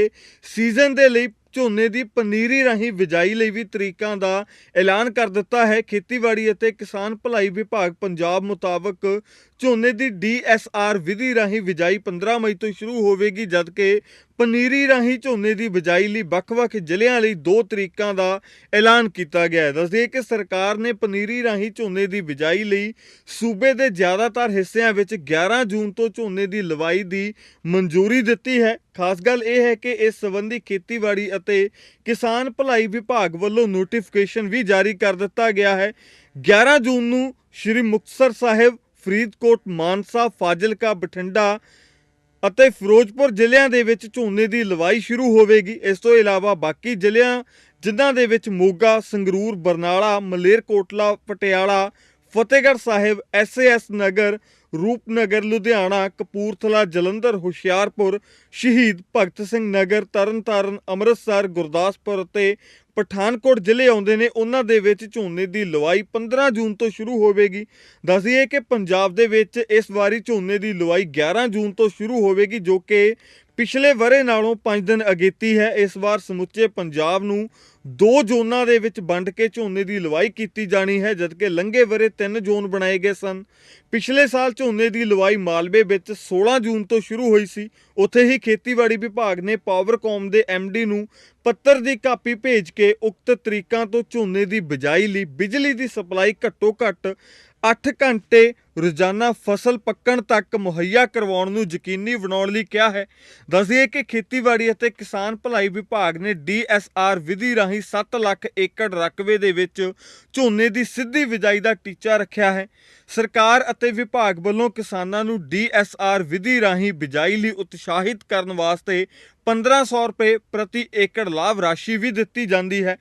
ਸੀਜ਼ਨ ਦੇ ਲਈ ਝੋਨੇ ਦੀ ਪਨੀਰੀ ਰਾਹੀਂ ਬਿਜਾਈ ਲਈ ਵੀ ਤਰੀਕਾਂ ਦਾ ਐਲਾਨ ਕਰ ਦਿੱਤਾ ਹੈ। ਖੇਤੀਬਾੜੀ ਅਤੇ ਕਿਸਾਨ ਭਲਾਈ ਵਿਭਾਗ ਪੰਜਾਬ ਮੁਤਾਬਕ ਝੋਨੇ ਦੀ ਡੀਐਸਆਰ ਵਿਧੀ ਰਾਹੀਂ ਬਿਜਾਈ 15 ਮਈ ਤੋਂ ਸ਼ੁਰੂ ਹੋਵੇਗੀ ਜਦਕਿ ਪਨੀਰੀ ਰਾਹੀਂ ਝੋਨੇ ਦੀ ਬਿਜਾਈ ਲਈ ਵੱਖ-ਵੱਖ ਜ਼ਿਲ੍ਹਿਆਂ ਲਈ ਦੋ ਤਰੀਕਾਂ ਦਾ ਐਲਾਨ ਕੀਤਾ ਗਿਆ ਹੈ। ਦੱਸਦੇ ਕਿ ਸਰਕਾਰ ਨੇ ਪਨੀਰੀ ਰਾਹੀਂ ਝੋਨੇ ਦੀ ਬਿਜਾਈ ਲਈ ਸੂਬੇ ਦੇ ਜ਼ਿਆਦਾਤਰ ਹਿੱਸਿਆਂ ਵਿੱਚ 11 ਜੂਨ ਤੋਂ ਝੋਨੇ ਦੀ ਲਵਾਈ ਦੀ ਮਨਜ਼ੂਰੀ ਦਿੱਤੀ ਹੈ। ਖਾਸ ਗੱਲ ਇਹ ਹੈ ਕਿ ਇਸ ਸੰਬੰਧੀ ਖੇਤੀਬਾੜੀ ਅਤੇ ਕਿਸਾਨ ਭਲਾਈ ਵਿਭਾਗ ਵੱਲੋਂ ਨੋਟੀਫਿਕੇਸ਼ਨ ਵੀ ਜਾਰੀ ਕਰ ਦਿੱਤਾ ਗਿਆ ਹੈ। 11 ਜੂਨ ਨੂੰ ਸ਼੍ਰੀ ਮੁਕਤਸਰ ਸਾਹਿਬ ਫਰੀਦਕੋਟ, ਮਾਨਸਾ, ਫਾਜ਼ਿਲਕਾ, ਬਠਿੰਡਾ ਅਤੇ ਫਿਰੋਜ਼ਪੁਰ ਜ਼ਿਲ੍ਹਿਆਂ ਦੇ ਵਿੱਚ ਝੋਨੇ ਦੀ ਲਵਾਈ ਸ਼ੁਰੂ ਹੋਵੇਗੀ। ਇਸ ਤੋਂ ਇਲਾਵਾ ਬਾਕੀ ਜ਼ਿਲ੍ਹਿਆਂ ਜਿਨ੍ਹਾਂ ਦੇ ਵਿੱਚ ਮੋਗਾ, ਸੰਗਰੂਰ, ਬਰਨਾਲਾ, ਮਲੇਰਕੋਟਲਾ, ਪਟਿਆਲਾ, ਫਤਿਹਗੜ੍ਹ ਸਾਹਿਬ ਐਸਏਐਸ ਨਗਰ, ਰੂਪਨਗਰ, ਲੁਧਿਆਣਾ, ਕਪੂਰਥਲਾ, ਜਲੰਧਰ, ਹੁਸ਼ਿਆਰਪੁਰ, ਸ਼ਹੀਦ ਭਗਤ ਸਿੰਘ ਨਗਰ, ਤਰਨਤਾਰਨ, ਅੰਮ੍ਰਿਤਸਰ, ਗੁਰਦਾਸਪੁਰ ਅਤੇ ਪਠਾਨਕੋਟ ਜ਼ਿਲ੍ਹੇ ਆਉਂਦੇ ਨੇ, ਉਹਨਾਂ ਦੇ ਵਿੱਚ ਝੋਨੇ ਦੀ ਲਵਾਈ 15 ਜੂਨ ਤੋਂ ਸ਼ੁਰੂ ਹੋਵੇਗੀ। ਦੱਸਦੀਏ ਕਿ ਪੰਜਾਬ ਦੇ ਵਿੱਚ ਇਸ ਵਾਰੀ ਝੋਨੇ ਦੀ ਲਵਾਈ 11 ਜੂਨ ਤੋਂ ਸ਼ੁਰੂ ਹੋਵੇਗੀ, ਜੋ ਕਿ ਪਿਛਲੇ ਵਰੇ ਨਾਲੋਂ 5 ਦਿਨ ਅਗੇਤੀ ਹੈ। ਇਸ ਵਾਰ ਸਮੁੱਚੇ ਪੰਜਾਬ ਨੂੰ ਦੋ ਜ਼ੋਨਾਂ ਦੇ ਵਿੱਚ ਵੰਡ ਕੇ ਝੋਨੇ ਦੀ ਲਵਾਈ ਕੀਤੀ ਜਾਣੀ ਹੈ, ਜਦਕਿ ਲੰਘੇ ਵਰੇ ਤਿੰਨ ਜ਼ੋਨ ਬਣਾਏ ਗਏ ਸਨ। ਪਿਛਲੇ ਸਾਲ ਝੋਨੇ ਦੀ ਲਵਾਈ ਮਾਲਵੇ ਵਿੱਚ 16 ਜੂਨ ਤੋਂ ਸ਼ੁਰੂ ਹੋਈ ਸੀ। ਉੱਥੇ ਹੀ ਖੇਤੀਬਾੜੀ ਵਿਭਾਗ ਨੇ ਪਾਵਰਕੌਮ ਦੇ ਡੀ ਨੂੰ ਪੱਤਰ ਦੀ ਕਾਪੀ ਭੇਜ ਕੇ ਉਕਤ ਤਰੀਕਾਂ ਤੋਂ ਝੋਨੇ ਦੀ ਬਿਜਾਈ ਲਈ ਬਿਜਲੀ ਦੀ ਸਪਲਾਈ ਘੱਟੋ ਘੱਟ 8 ਘੰਟੇ ਰੋਜ਼ਾਨਾ ਫਸਲ ਪੱਕਣ ਤੱਕ ਮੁਹੱਈਆ ਕਰਵਾਉਣ ਨੂੰ ਯਕੀਨੀ ਬਣਾਉਣ ਲਈ ਕਿਹਾ ਹੈ। ਦੱਸਦੀਏ ਕਿ ਖੇਤੀਬਾੜੀ ਅਤੇ ਕਿਸਾਨ ਭਲਾਈ ਵਿਭਾਗ ਨੇ ਡੀਐਸਆਰ ਵਿਧੀ ਰਾਹੀਂ 7 ਲੱਖ ਏਕੜ ਰਕਬੇ ਦੇ ਵਿੱਚ ਝੋਨੇ ਦੀ ਸਿੱਧੀ ਬਿਜਾਈ ਦਾ ਟੀਚਾ ਰੱਖਿਆ ਹੈ। ਸਰਕਾਰ ਅਤੇ ਵਿਭਾਗ ਵੱਲੋਂ ਕਿਸਾਨਾਂ ਨੂੰ ਡੀਐਸਆਰ ਵਿਧੀ ਰਾਹੀਂ ਬਿਜਾਈ ਲਈ ਉਤਸ਼ਾਹਿਤ ਕਰਨ ਵਾਸਤੇ 1500 ਰੁਪਏ ਪ੍ਰਤੀ ਏਕੜ ਲਾਭ ਰਾਸ਼ੀ ਵੀ ਦਿੱਤੀ ਜਾਂਦੀ ਹੈ।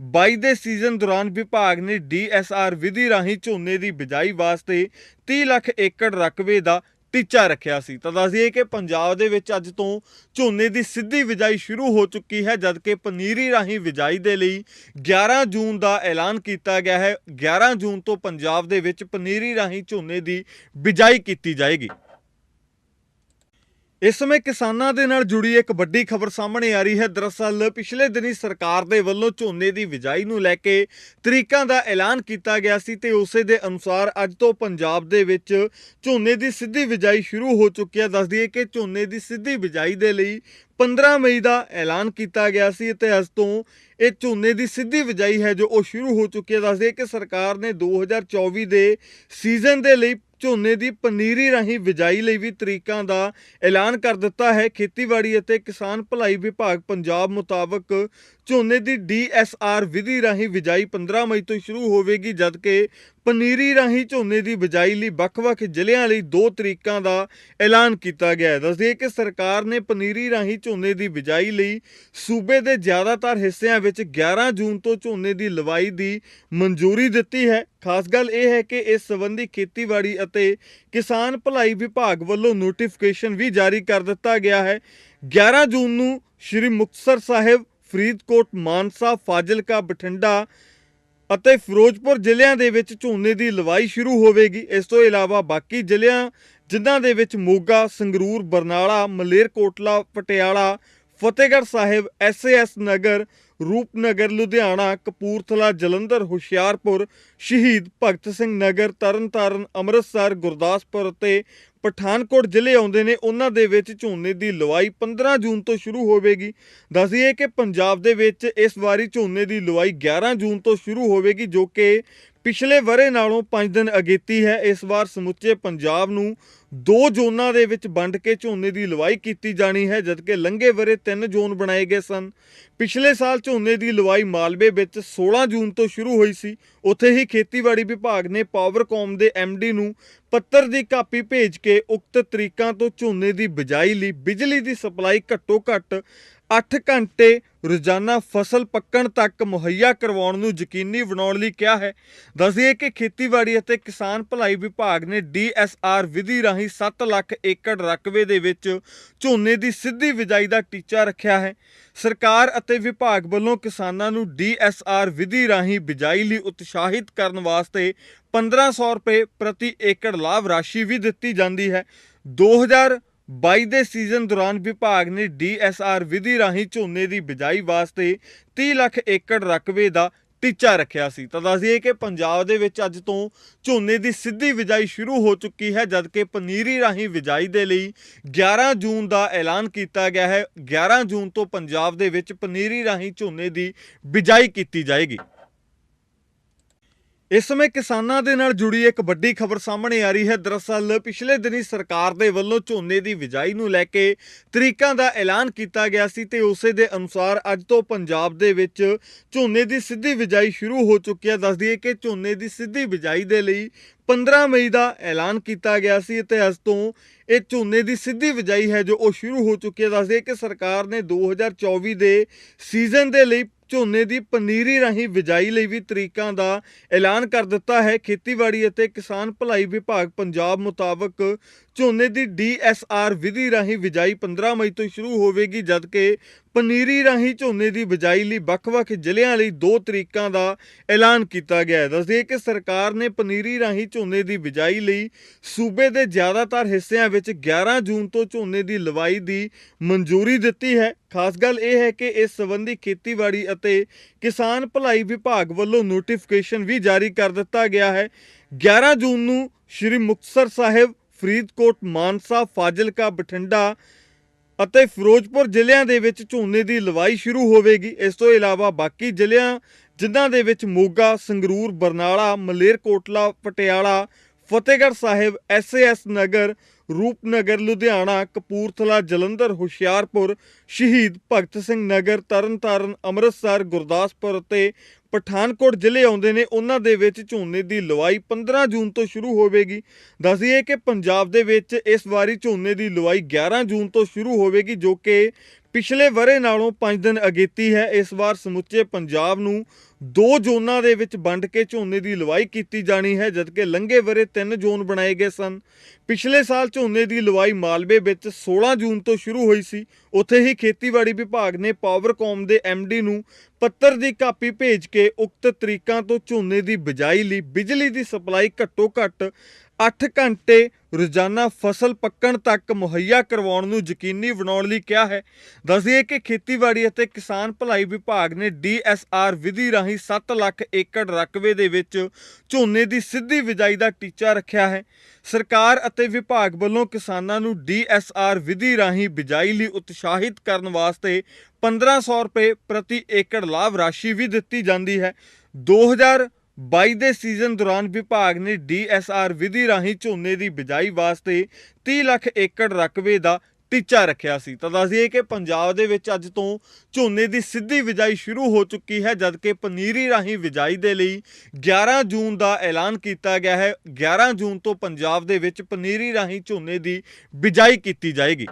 2022 ਦੇ ਸੀਜ਼ਨ ਦੌਰਾਨ ਵਿਭਾਗ ਨੇ ਡੀਐਸਆਰ ਵਿਧੀ ਰਾਹੀਂ ਝੋਨੇ ਦੀ ਬਿਜਾਈ ਵਾਸਤੇ 30 ਲੱਖ ਏਕੜ ਰਕਬੇ ਦਾ ਟੀਚਾ ਰੱਖਿਆ ਸੀ। ਤਾਂ ਦੱਸਦੀਏ ਕਿ ਪੰਜਾਬ ਦੇ ਵਿੱਚ ਅੱਜ ਤੋਂ ਝੋਨੇ ਦੀ ਸਿੱਧੀ ਬਿਜਾਈ ਸ਼ੁਰੂ ਹੋ ਚੁੱਕੀ ਹੈ, ਜਦਕਿ ਪਨੀਰੀ ਰਾਹੀਂ ਬਿਜਾਈ ਦੇ ਲਈ 11 ਜੂਨ ਦਾ ਐਲਾਨ ਕੀਤਾ ਗਿਆ ਹੈ। 11 ਜੂਨ ਤੋਂ ਪੰਜਾਬ ਦੇ ਵਿੱਚ ਪਨੀਰੀ ਰਾਹੀਂ ਝੋਨੇ ਦੀ ਬਿਜਾਈ ਕੀਤੀ ਜਾਏਗੀ। ਇਸ ਸਮੇਂ ਕਿਸਾਨਾਂ ਦੇ ਨਾਲ ਜੁੜੀ ਇੱਕ ਵੱਡੀ ਖਬਰ ਸਾਹਮਣੇ ਆ ਰਹੀ ਹੈ। ਦਰਅਸਲ ਪਿਛਲੇ ਦਿਨੀ ਸਰਕਾਰ ਦੇ ਵੱਲੋਂ ਝੋਨੇ ਦੀ ਬਿਜਾਈ ਨੂੰ ਲੈ ਕੇ ਤਰੀਕਾਂ ਦਾ ਐਲਾਨ ਕੀਤਾ ਗਿਆ ਸੀ ਤੇ ਉਸੇ ਦੇ ਅਨੁਸਾਰ ਅੱਜ ਤੋਂ ਪੰਜਾਬ ਦੇ ਵਿੱਚ ਝੋਨੇ ਦੀ ਸਿੱਧੀ ਬਿਜਾਈ ਸ਼ੁਰੂ ਹੋ ਚੁੱਕੀ ਹੈ। ਦੱਸ ਦਈਏ ਕਿ ਝੋਨੇ ਦੀ ਸਿੱਧੀ ਬਿਜਾਈ ਦੇ ਲਈ 15 ਮਈ ਦਾ ਐਲਾਨ ਕੀਤਾ ਗਿਆ ਸੀ ਤੇ ਅੱਜ ਤੋਂ ਇਹ ਝੋਨੇ ਦੀ ਸਿੱਧੀ ਬਿਜਾਈ ਹੈ ਜੋ ਉਹ ਸ਼ੁਰੂ ਹੋ ਚੁੱਕੀ ਹੈ। ਦੱਸ ਕਿ ਸਰਕਾਰ ਨੇ 2024 ਦੇ ਸੀਜ਼ਨ ਦੇ ਲਈ ਝੋਨੇ ਦੀ ਪਨੀਰੀ ਰਾਹੀਂ ਬਿਜਾਈ ਲਈ ਵੀ ਤਰੀਕਾਂ ਦਾ ਐਲਾਨ ਕਰ ਦਿੱਤਾ ਹੈ। ਖੇਤੀਬਾੜੀ ਅਤੇ ਕਿਸਾਨ ਭਲਾਈ ਵਿਭਾਗ ਪੰਜਾਬ ਮੁਤਾਬਕ ਝੋਨੇ ਦੀ ਡੀਐਸਆਰ ਵਿਧੀ ਰਾਹੀਂ ਬਿਜਾਈ 15 ਮਈ ਤੋਂ ਸ਼ੁਰੂ ਹੋਵੇਗੀ ਜਦਕਿ ਪਨੀਰੀ ਰਾਹੀਂ ਝੋਨੇ ਦੀ ਬਿਜਾਈ ਲਈ ਵੱਖ-ਵੱਖ ਜ਼ਿਲ੍ਹਿਆਂ ਲਈ ਦੋ ਤਰੀਕਾਂ ਦਾ ਐਲਾਨ ਕੀਤਾ ਗਿਆ ਹੈ। ਦੱਸਦੇ ਕਿ ਸਰਕਾਰ ਨੇ ਪਨੀਰੀ ਰਾਹੀਂ ਝੋਨੇ ਦੀ ਬਿਜਾਈ ਲਈ ਸੂਬੇ ਦੇ ਜ਼ਿਆਦਾਤਰ ਹਿੱਸਿਆਂ ਵਿੱਚ 11 ਜੂਨ ਤੋਂ ਝੋਨੇ ਦੀ ਲਵਾਈ ਦੀ ਮਨਜ਼ੂਰੀ ਦਿੱਤੀ ਹੈ। ਖਾਸ ਗੱਲ ਇਹ ਹੈ ਕਿ ਇਸ ਸੰਬੰਧੀ ਖੇਤੀਬਾੜੀ ਅਤੇ ਕਿਸਾਨ ਭਲਾਈ ਵਿਭਾਗ ਵੱਲੋਂ ਨੋਟੀਫਿਕੇਸ਼ਨ ਵੀ ਜਾਰੀ ਕਰ ਦਿੱਤਾ ਗਿਆ ਹੈ। 11 ਜੂਨ ਨੂੰ ਸ਼੍ਰੀ ਮੁਕਤਸਰ ਸਾਹਿਬ, ਫਰੀਦਕੋਟ, ਮਾਨਸਾ, ਫਾਜ਼ਿਲਕਾ, ਬਠਿੰਡਾ ਅਤੇ ਫਿਰੋਜ਼ਪੁਰ ਜ਼ਿਲ੍ਹਿਆਂ ਦੇ ਵਿੱਚ ਝੋਨੇ ਦੀ ਲਵਾਈ ਸ਼ੁਰੂ ਹੋਵੇਗੀ। ਇਸ ਤੋਂ ਇਲਾਵਾ ਬਾਕੀ ਜ਼ਿਲ੍ਹਿਆਂ ਜਿਨ੍ਹਾਂ ਦੇ ਵਿੱਚ ਮੋਗਾ, ਸੰਗਰੂਰ, ਬਰਨਾਲਾ, ਮਲੇਰਕੋਟਲਾ, ਪਟਿਆਲਾ ਫਤਿਹਗੜ੍ਹ ਸਾਹਿਬ ਐਸਏਐਸ ਨਗਰ, ਰੂਪਨਗਰ, ਲੁਧਿਆਣਾ, ਕਪੂਰਥਲਾ, ਜਲੰਧਰ, ਹੁਸ਼ਿਆਰਪੁਰ, ਸ਼ਹੀਦ ਭਗਤ ਸਿੰਘ ਨਗਰ, ਤਰਨਤਾਰਨ, ਅੰਮ੍ਰਿਤਸਰ, ਗੁਰਦਾਸਪੁਰ ਅਤੇ ਪਠਾਨਕੋਟ ਜ਼ਿਲ੍ਹੇ ਆਉਂਦੇ ਨੇ। ਉਹਨਾਂ ਦੇ ਵਿੱਚ ਝੋਨੇ ਦੀ ਲਵਾਈ 15 ਜੂਨ ਤੋਂ ਸ਼ੁਰੂ ਹੋਵੇਗੀ। ਦੱਸਦੀਏ ਕਿ ਪੰਜਾਬ ਦੇ ਵਿੱਚ ਇਸ ਵਾਰੀ ਝੋਨੇ ਦੀ ਲਵਾਈ 11 ਜੂਨ ਤੋਂ ਸ਼ੁਰੂ ਹੋਵੇਗੀ, ਜੋ ਕਿ ਪਿਛਲੇ ਵਰੇ ਨਾਲੋਂ 5 ਦਿਨ ਅਗੇਤੀ ਹੈ। ਇਸ ਵਾਰ ਸਮੁੱਚੇ ਪੰਜਾਬ ਨੂੰ ਦੋ ਜ਼ੋਨਾਂ ਦੇ ਵਿੱਚ ਵੰਡ ਕੇ ਝੋਨੇ ਦੀ ਲਵਾਈ ਕੀਤੀ ਜਾਣੀ ਹੈ, ਜਦਕਿ ਲੰਘੇ ਵਰੇ ਤਿੰਨ ਜ਼ੋਨ ਬਣਾਏ ਗਏ ਸਨ। ਪਿਛਲੇ ਸਾਲ ਝੋਨੇ ਦੀ ਲਵਾਈ ਮਾਲਵੇ ਵਿੱਚ 16 ਜੂਨ ਤੋਂ ਸ਼ੁਰੂ ਹੋਈ ਸੀ। ਉੱਥੇ ਹੀ ਖੇਤੀਬਾੜੀ ਵਿਭਾਗ ਨੇ ਪਾਵਰਕੌਮ ਦੇ ਡੀ ਨੂੰ ਪੱਤਰ ਦੀ ਕਾਪੀ ਭੇਜ ਕੇ ਉਕਤ ਤਰੀਕਾਂ ਤੋਂ ਝੋਨੇ ਦੀ ਬਿਜਾਈ ਲਈ ਬਿਜਲੀ ਦੀ ਸਪਲਾਈ ਘੱਟੋ ਘੱਟ 8 ਘੰਟੇ ਰੋਜ਼ਾਨਾ ਫਸਲ ਪੱਕਣ ਤੱਕ ਮੁਹੱਈਆ ਕਰਵਾਉਣ ਨੂੰ ਯਕੀਨੀ ਬਣਾਉਣ ਲਈ ਕਿਹਾ ਹੈ। ਦੱਸਦੀਏ ਕਿ ਖੇਤੀਬਾੜੀ ਅਤੇ ਕਿਸਾਨ ਭਲਾਈ ਵਿਭਾਗ ਨੇ ਡੀਐਸਆਰ ਵਿਧੀ ਰਾਹੀਂ 7 ਲੱਖ ਏਕੜ ਰਕਬੇ ਦੇ ਵਿੱਚ ਝੋਨੇ ਦੀ ਸਿੱਧੀ ਬਿਜਾਈ ਦਾ ਟੀਚਾ ਰੱਖਿਆ ਹੈ। ਸਰਕਾਰ ਅਤੇ ਵਿਭਾਗ ਵੱਲੋਂ ਕਿਸਾਨਾਂ ਨੂੰ ਡੀਐਸਆਰ ਵਿਧੀ ਰਾਹੀਂ ਬਿਜਾਈ ਲਈ ਉਤਸ਼ਾਹਿਤ ਕਰਨ ਵਾਸਤੇ 1500 ਰੁਪਏ ਪ੍ਰਤੀ ਏਕੜ ਲਾਭ ਰਾਸ਼ੀ ਵੀ ਦਿੱਤੀ ਜਾਂਦੀ ਹੈ। 2022 ਦੇ ਸੀਜ਼ਨ ਦੌਰਾਨ ਵਿਭਾਗ ਨੇ ਡੀਐਸਆਰ ਵਿਧੀ ਰਾਹੀਂ ਝੋਨੇ ਦੀ ਬਿਜਾਈ ਵਾਸਤੇ 30 ਲੱਖ ਏਕੜ ਰਕਬੇ ਦਾ ਟੀਚਾ ਰੱਖਿਆ ਸੀ। ਤਾਂ ਦੱਸਦੀਏ ਕਿ ਪੰਜਾਬ ਦੇ ਵਿੱਚ ਅੱਜ ਤੋਂ ਝੋਨੇ ਦੀ ਸਿੱਧੀ ਬਿਜਾਈ ਸ਼ੁਰੂ ਹੋ ਚੁੱਕੀ ਹੈ, ਜਦਕਿ ਪਨੀਰੀ ਰਾਹੀਂ ਬਿਜਾਈ ਦੇ ਲਈ 11 ਜੂਨ ਦਾ ਐਲਾਨ ਕੀਤਾ ਗਿਆ ਹੈ। 11 ਜੂਨ ਤੋਂ ਪੰਜਾਬ ਦੇ ਵਿੱਚ ਪਨੀਰੀ ਰਾਹੀਂ ਝੋਨੇ ਦੀ ਬਿਜਾਈ ਕੀਤੀ ਜਾਏਗੀ। ਇਸ ਸਮੇਂ ਕਿਸਾਨਾਂ ਦੇ ਨਾਲ ਜੁੜੀ ਇੱਕ ਵੱਡੀ ਖਬਰ ਸਾਹਮਣੇ ਆ ਰਹੀ ਹੈ। ਦਰਅਸਲ ਪਿਛਲੇ ਦਿਨੀ ਸਰਕਾਰ ਦੇ ਵੱਲੋਂ ਝੋਨੇ ਦੀ ਬਿਜਾਈ ਨੂੰ ਲੈ ਕੇ ਤਰੀਕਾਂ ਦਾ ਐਲਾਨ ਕੀਤਾ ਗਿਆ ਸੀ ਤੇ ਉਸੇ ਦੇ ਅਨੁਸਾਰ ਅੱਜ ਤੋਂ ਪੰਜਾਬ ਦੇ ਵਿੱਚ ਝੋਨੇ ਦੀ ਸਿੱਧੀ ਬਿਜਾਈ ਸ਼ੁਰੂ ਹੋ ਚੁੱਕੀ ਹੈ। ਦੱਸ ਦਈਏ ਕਿ ਝੋਨੇ ਦੀ ਸਿੱਧੀ ਬਿਜਾਈ ਦੇ ਲਈ 15 ਮਈ ਦਾ ਐਲਾਨ ਕੀਤਾ ਗਿਆ ਸੀ ਤੇ ਅੱਜ ਤੋਂ ਇਹ ਝੋਨੇ ਦੀ ਸਿੱਧੀ ਬਿਜਾਈ ਹੈ ਜੋ ਉਹ ਸ਼ੁਰੂ ਹੋ ਚੁੱਕੀ ਹੈ। ਦੱਸ ਕਿ ਸਰਕਾਰ ਨੇ 2024 ਦੇ ਸੀਜ਼ਨ ਦੇ ਲਈ ਝੋਨੇ ਦੀ ਪਨੀਰੀ ਰਾਹੀਂ ਬਿਜਾਈ ਲਈ ਵੀ ਤਰੀਕਾਂ ਦਾ ਐਲਾਨ ਕਰ ਦਿੱਤਾ ਹੈ। ਖੇਤੀਬਾੜੀ ਅਤੇ ਕਿਸਾਨ ਭਲਾਈ ਵਿਭਾਗ ਪੰਜਾਬ ਮੁਤਾਬਕ ਝੋਨੇ ਦੀ ਡੀਐਸਆਰ ਵਿਧੀ ਰਾਹੀਂ ਬਿਜਾਈ 15 ਮਈ ਤੋਂ ਸ਼ੁਰੂ ਹੋਵੇਗੀ ਜਦਕਿ ਪਨੀਰੀ ਰਾਹੀਂ ਝੋਨੇ ਦੀ ਬਿਜਾਈ ਲਈ ਵੱਖ-ਵੱਖ ਜ਼ਿਲ੍ਹਿਆਂ ਲਈ ਦੋ ਤਰੀਕਾਂ ਦਾ ਐਲਾਨ ਕੀਤਾ ਗਿਆ ਹੈ। ਦੱਸਦੇ ਕਿ ਸਰਕਾਰ ਨੇ ਪਨੀਰੀ ਰਾਹੀਂ ਝੋਨੇ ਦੀ ਬਿਜਾਈ ਲਈ ਸੂਬੇ ਦੇ ਜ਼ਿਆਦਾਤਰ ਹਿੱਸਿਆਂ ਵਿੱਚ 11 ਜੂਨ ਤੋਂ ਝੋਨੇ ਦੀ ਲਵਾਈ ਦੀ ਮਨਜ਼ੂਰੀ ਦਿੱਤੀ ਹੈ। ਖਾਸ ਗੱਲ ਇਹ ਹੈ ਕਿ ਇਸ ਸੰਬੰਧੀ ਖੇਤੀਬਾੜੀ ਅਤੇ ਕਿਸਾਨ ਭਲਾਈ ਵਿਭਾਗ ਵੱਲੋਂ ਨੋਟੀਫਿਕੇਸ਼ਨ ਵੀ ਜਾਰੀ ਕਰ ਦਿੱਤਾ ਗਿਆ ਹੈ। 11 ਜੂਨ ਨੂੰ ਸ਼੍ਰੀ ਮੁਕਤਸਰ ਸਾਹਿਬ ਫਰੀਦਕੋਟ ਮਾਨਸਾ ਫਾਜ਼ਿਲਕਾ ਬਠਿੰਡਾ ਅਤੇ ਫਿਰੋਜ਼ਪੁਰ ਜ਼ਿਲ੍ਹਿਆਂ ਦੇ ਵਿੱਚ ਝੋਨੇ ਦੀ ਲਵਾਈ ਸ਼ੁਰੂ ਹੋਵੇਗੀ। ਇਸ ਤੋਂ ਇਲਾਵਾ ਬਾਕੀ ਜ਼ਿਲ੍ਹਿਆਂ ਜਿਨ੍ਹਾਂ ਦੇ ਵਿੱਚ ਮੋਗਾ, ਸੰਗਰੂਰ, ਬਰਨਾਲਾ, ਮਲੇਰਕੋਟਲਾ, ਪਟਿਆਲਾ, ਫਤਿਹਗੜ੍ਹ ਸਾਹਿਬ ਐਸਏਐਸ ਨਗਰ ਰੂਪਨਗਰ, ਲੁਧਿਆਣਾ, ਕਪੂਰਥਲਾ, ਜਲੰਧਰ, ਹੁਸ਼ਿਆਰਪੁਰ, ਸ਼ਹੀਦ ਭਗਤ ਸਿੰਘ ਨਗਰ, ਤਰਨਤਾਰਨ, ਅੰਮ੍ਰਿਤਸਰ, ਗੁਰਦਾਸਪੁਰ ਅਤੇ ਪਠਾਨਕੋਟ ਜ਼ਿਲ੍ਹੇ ਆਉਂਦੇ ਨੇ। ਉਹਨਾਂ ਦੇ ਵਿੱਚ ਝੋਨੇ ਦੀ ਲਵਾਈ 15 ਜੂਨ ਤੋਂ ਸ਼ੁਰੂ ਹੋਵੇਗੀ। ਦੱਸਦੀਏ ਕਿ ਪੰਜਾਬ ਦੇ ਵਿੱਚ ਇਸ ਵਾਰੀ ਝੋਨੇ ਦੀ ਲਵਾਈ 11 ਜੂਨ ਤੋਂ ਸ਼ੁਰੂ ਹੋਵੇਗੀ, ਜੋ ਕਿ ਪਿਛਲੇ ਵਰੇ ਨਾਲੋਂ 5 ਦਿਨ ਅਗੇਤੀ ਹੈ। ਇਸ ਵਾਰ ਸਮੁੱਚੇ ਪੰਜਾਬ ਨੂੰ ਦੋ ਜ਼ੋਨਾਂ ਦੇ ਵਿੱਚ ਵੰਡ ਕੇ ਝੋਨੇ ਦੀ ਲਵਾਈ ਕੀਤੀ ਜਾਣੀ ਹੈ, ਜਦਕਿ ਲੰਘੇ ਵਰੇ ਤਿੰਨ ਜ਼ੋਨ ਬਣਾਏ ਗਏ ਸਨ। ਪਿਛਲੇ ਸਾਲ ਝੋਨੇ ਦੀ ਲਵਾਈ ਮਾਲਵੇ ਵਿੱਚ 16 ਜੂਨ ਤੋਂ ਸ਼ੁਰੂ ਹੋਈ ਸੀ। ਉੱਥੇ ਹੀ ਖੇਤੀਬਾੜੀ ਵਿਭਾਗ ਨੇ ਪਾਵਰਕੌਮ ਦੇ ਡੀ ਨੂੰ ਪੱਤਰ ਦੀ ਕਾਪੀ ਭੇਜ ਕੇ ਉਕਤ ਤਰੀਕਾਂ ਤੋਂ ਝੋਨੇ ਦੀ ਬਿਜਾਈ ਲਈ ਬਿਜਲੀ ਦੀ ਸਪਲਾਈ ਘੱਟੋ ਘੱਟ 8 ਘੰਟੇ ਰੋਜ਼ਾਨਾ ਫਸਲ ਪੱਕਣ ਤੱਕ ਮੁਹੱਈਆ ਕਰਵਾਉਣ ਨੂੰ ਯਕੀਨੀ ਬਣਾਉਣ ਲਈ ਕਿਹਾ ਹੈ। ਦੱਸਦੀਏ ਕਿ ਖੇਤੀਬਾੜੀ ਅਤੇ ਕਿਸਾਨ ਭਲਾਈ ਵਿਭਾਗ ਨੇ ਡੀਐਸਆਰ ਵਿਧੀ ਰਾਹੀਂ 7 ਲੱਖ ਏਕੜ ਰਕਬੇ ਦੇ ਵਿੱਚ ਝੋਨੇ ਦੀ ਸਿੱਧੀ ਬਿਜਾਈ ਦਾ ਟੀਚਾ ਰੱਖਿਆ ਹੈ। ਸਰਕਾਰ ਅਤੇ ਵਿਭਾਗ ਵੱਲੋਂ ਕਿਸਾਨਾਂ ਨੂੰ ਡੀਐਸਆਰ ਵਿਧੀ ਰਾਹੀਂ ਬਿਜਾਈ ਲਈ ਉਤਸ਼ਾਹਿਤ ਕਰਨ ਵਾਸਤੇ 1500 ਰੁਪਏ ਪ੍ਰਤੀ ਏਕੜ ਲਾਭ ਰਾਸ਼ੀ ਵੀ ਦਿੱਤੀ ਜਾਂਦੀ ਹੈ। 2022 ਦੇ ਸੀਜ਼ਨ ਦੌਰਾਨ ਵਿਭਾਗ ਨੇ ਡੀਐਸਆਰ ਵਿਧੀ ਰਾਹੀਂ ਝੋਨੇ ਦੀ ਬਿਜਾਈ ਵਾਸਤੇ 30 ਲੱਖ ਏਕੜ ਰਕਬੇ ਦਾ ਟੀਚਾ ਰੱਖਿਆ ਸੀ। ਤਾਂ ਦੱਸਦੀਏ ਕਿ ਪੰਜਾਬ ਦੇ ਵਿੱਚ ਅੱਜ ਤੋਂ ਝੋਨੇ ਦੀ ਸਿੱਧੀ ਬਿਜਾਈ ਸ਼ੁਰੂ ਹੋ ਚੁੱਕੀ ਹੈ, ਜਦਕਿ ਪਨੀਰੀ ਰਾਹੀਂ ਬਿਜਾਈ ਦੇ ਲਈ 11 ਜੂਨ ਦਾ ਐਲਾਨ ਕੀਤਾ ਗਿਆ ਹੈ। 11 ਜੂਨ ਤੋਂ ਪੰਜਾਬ ਦੇ ਵਿੱਚ ਪਨੀਰੀ ਰਾਹੀਂ ਝੋਨੇ ਦੀ ਬਿਜਾਈ ਕੀਤੀ ਜਾਏਗੀ।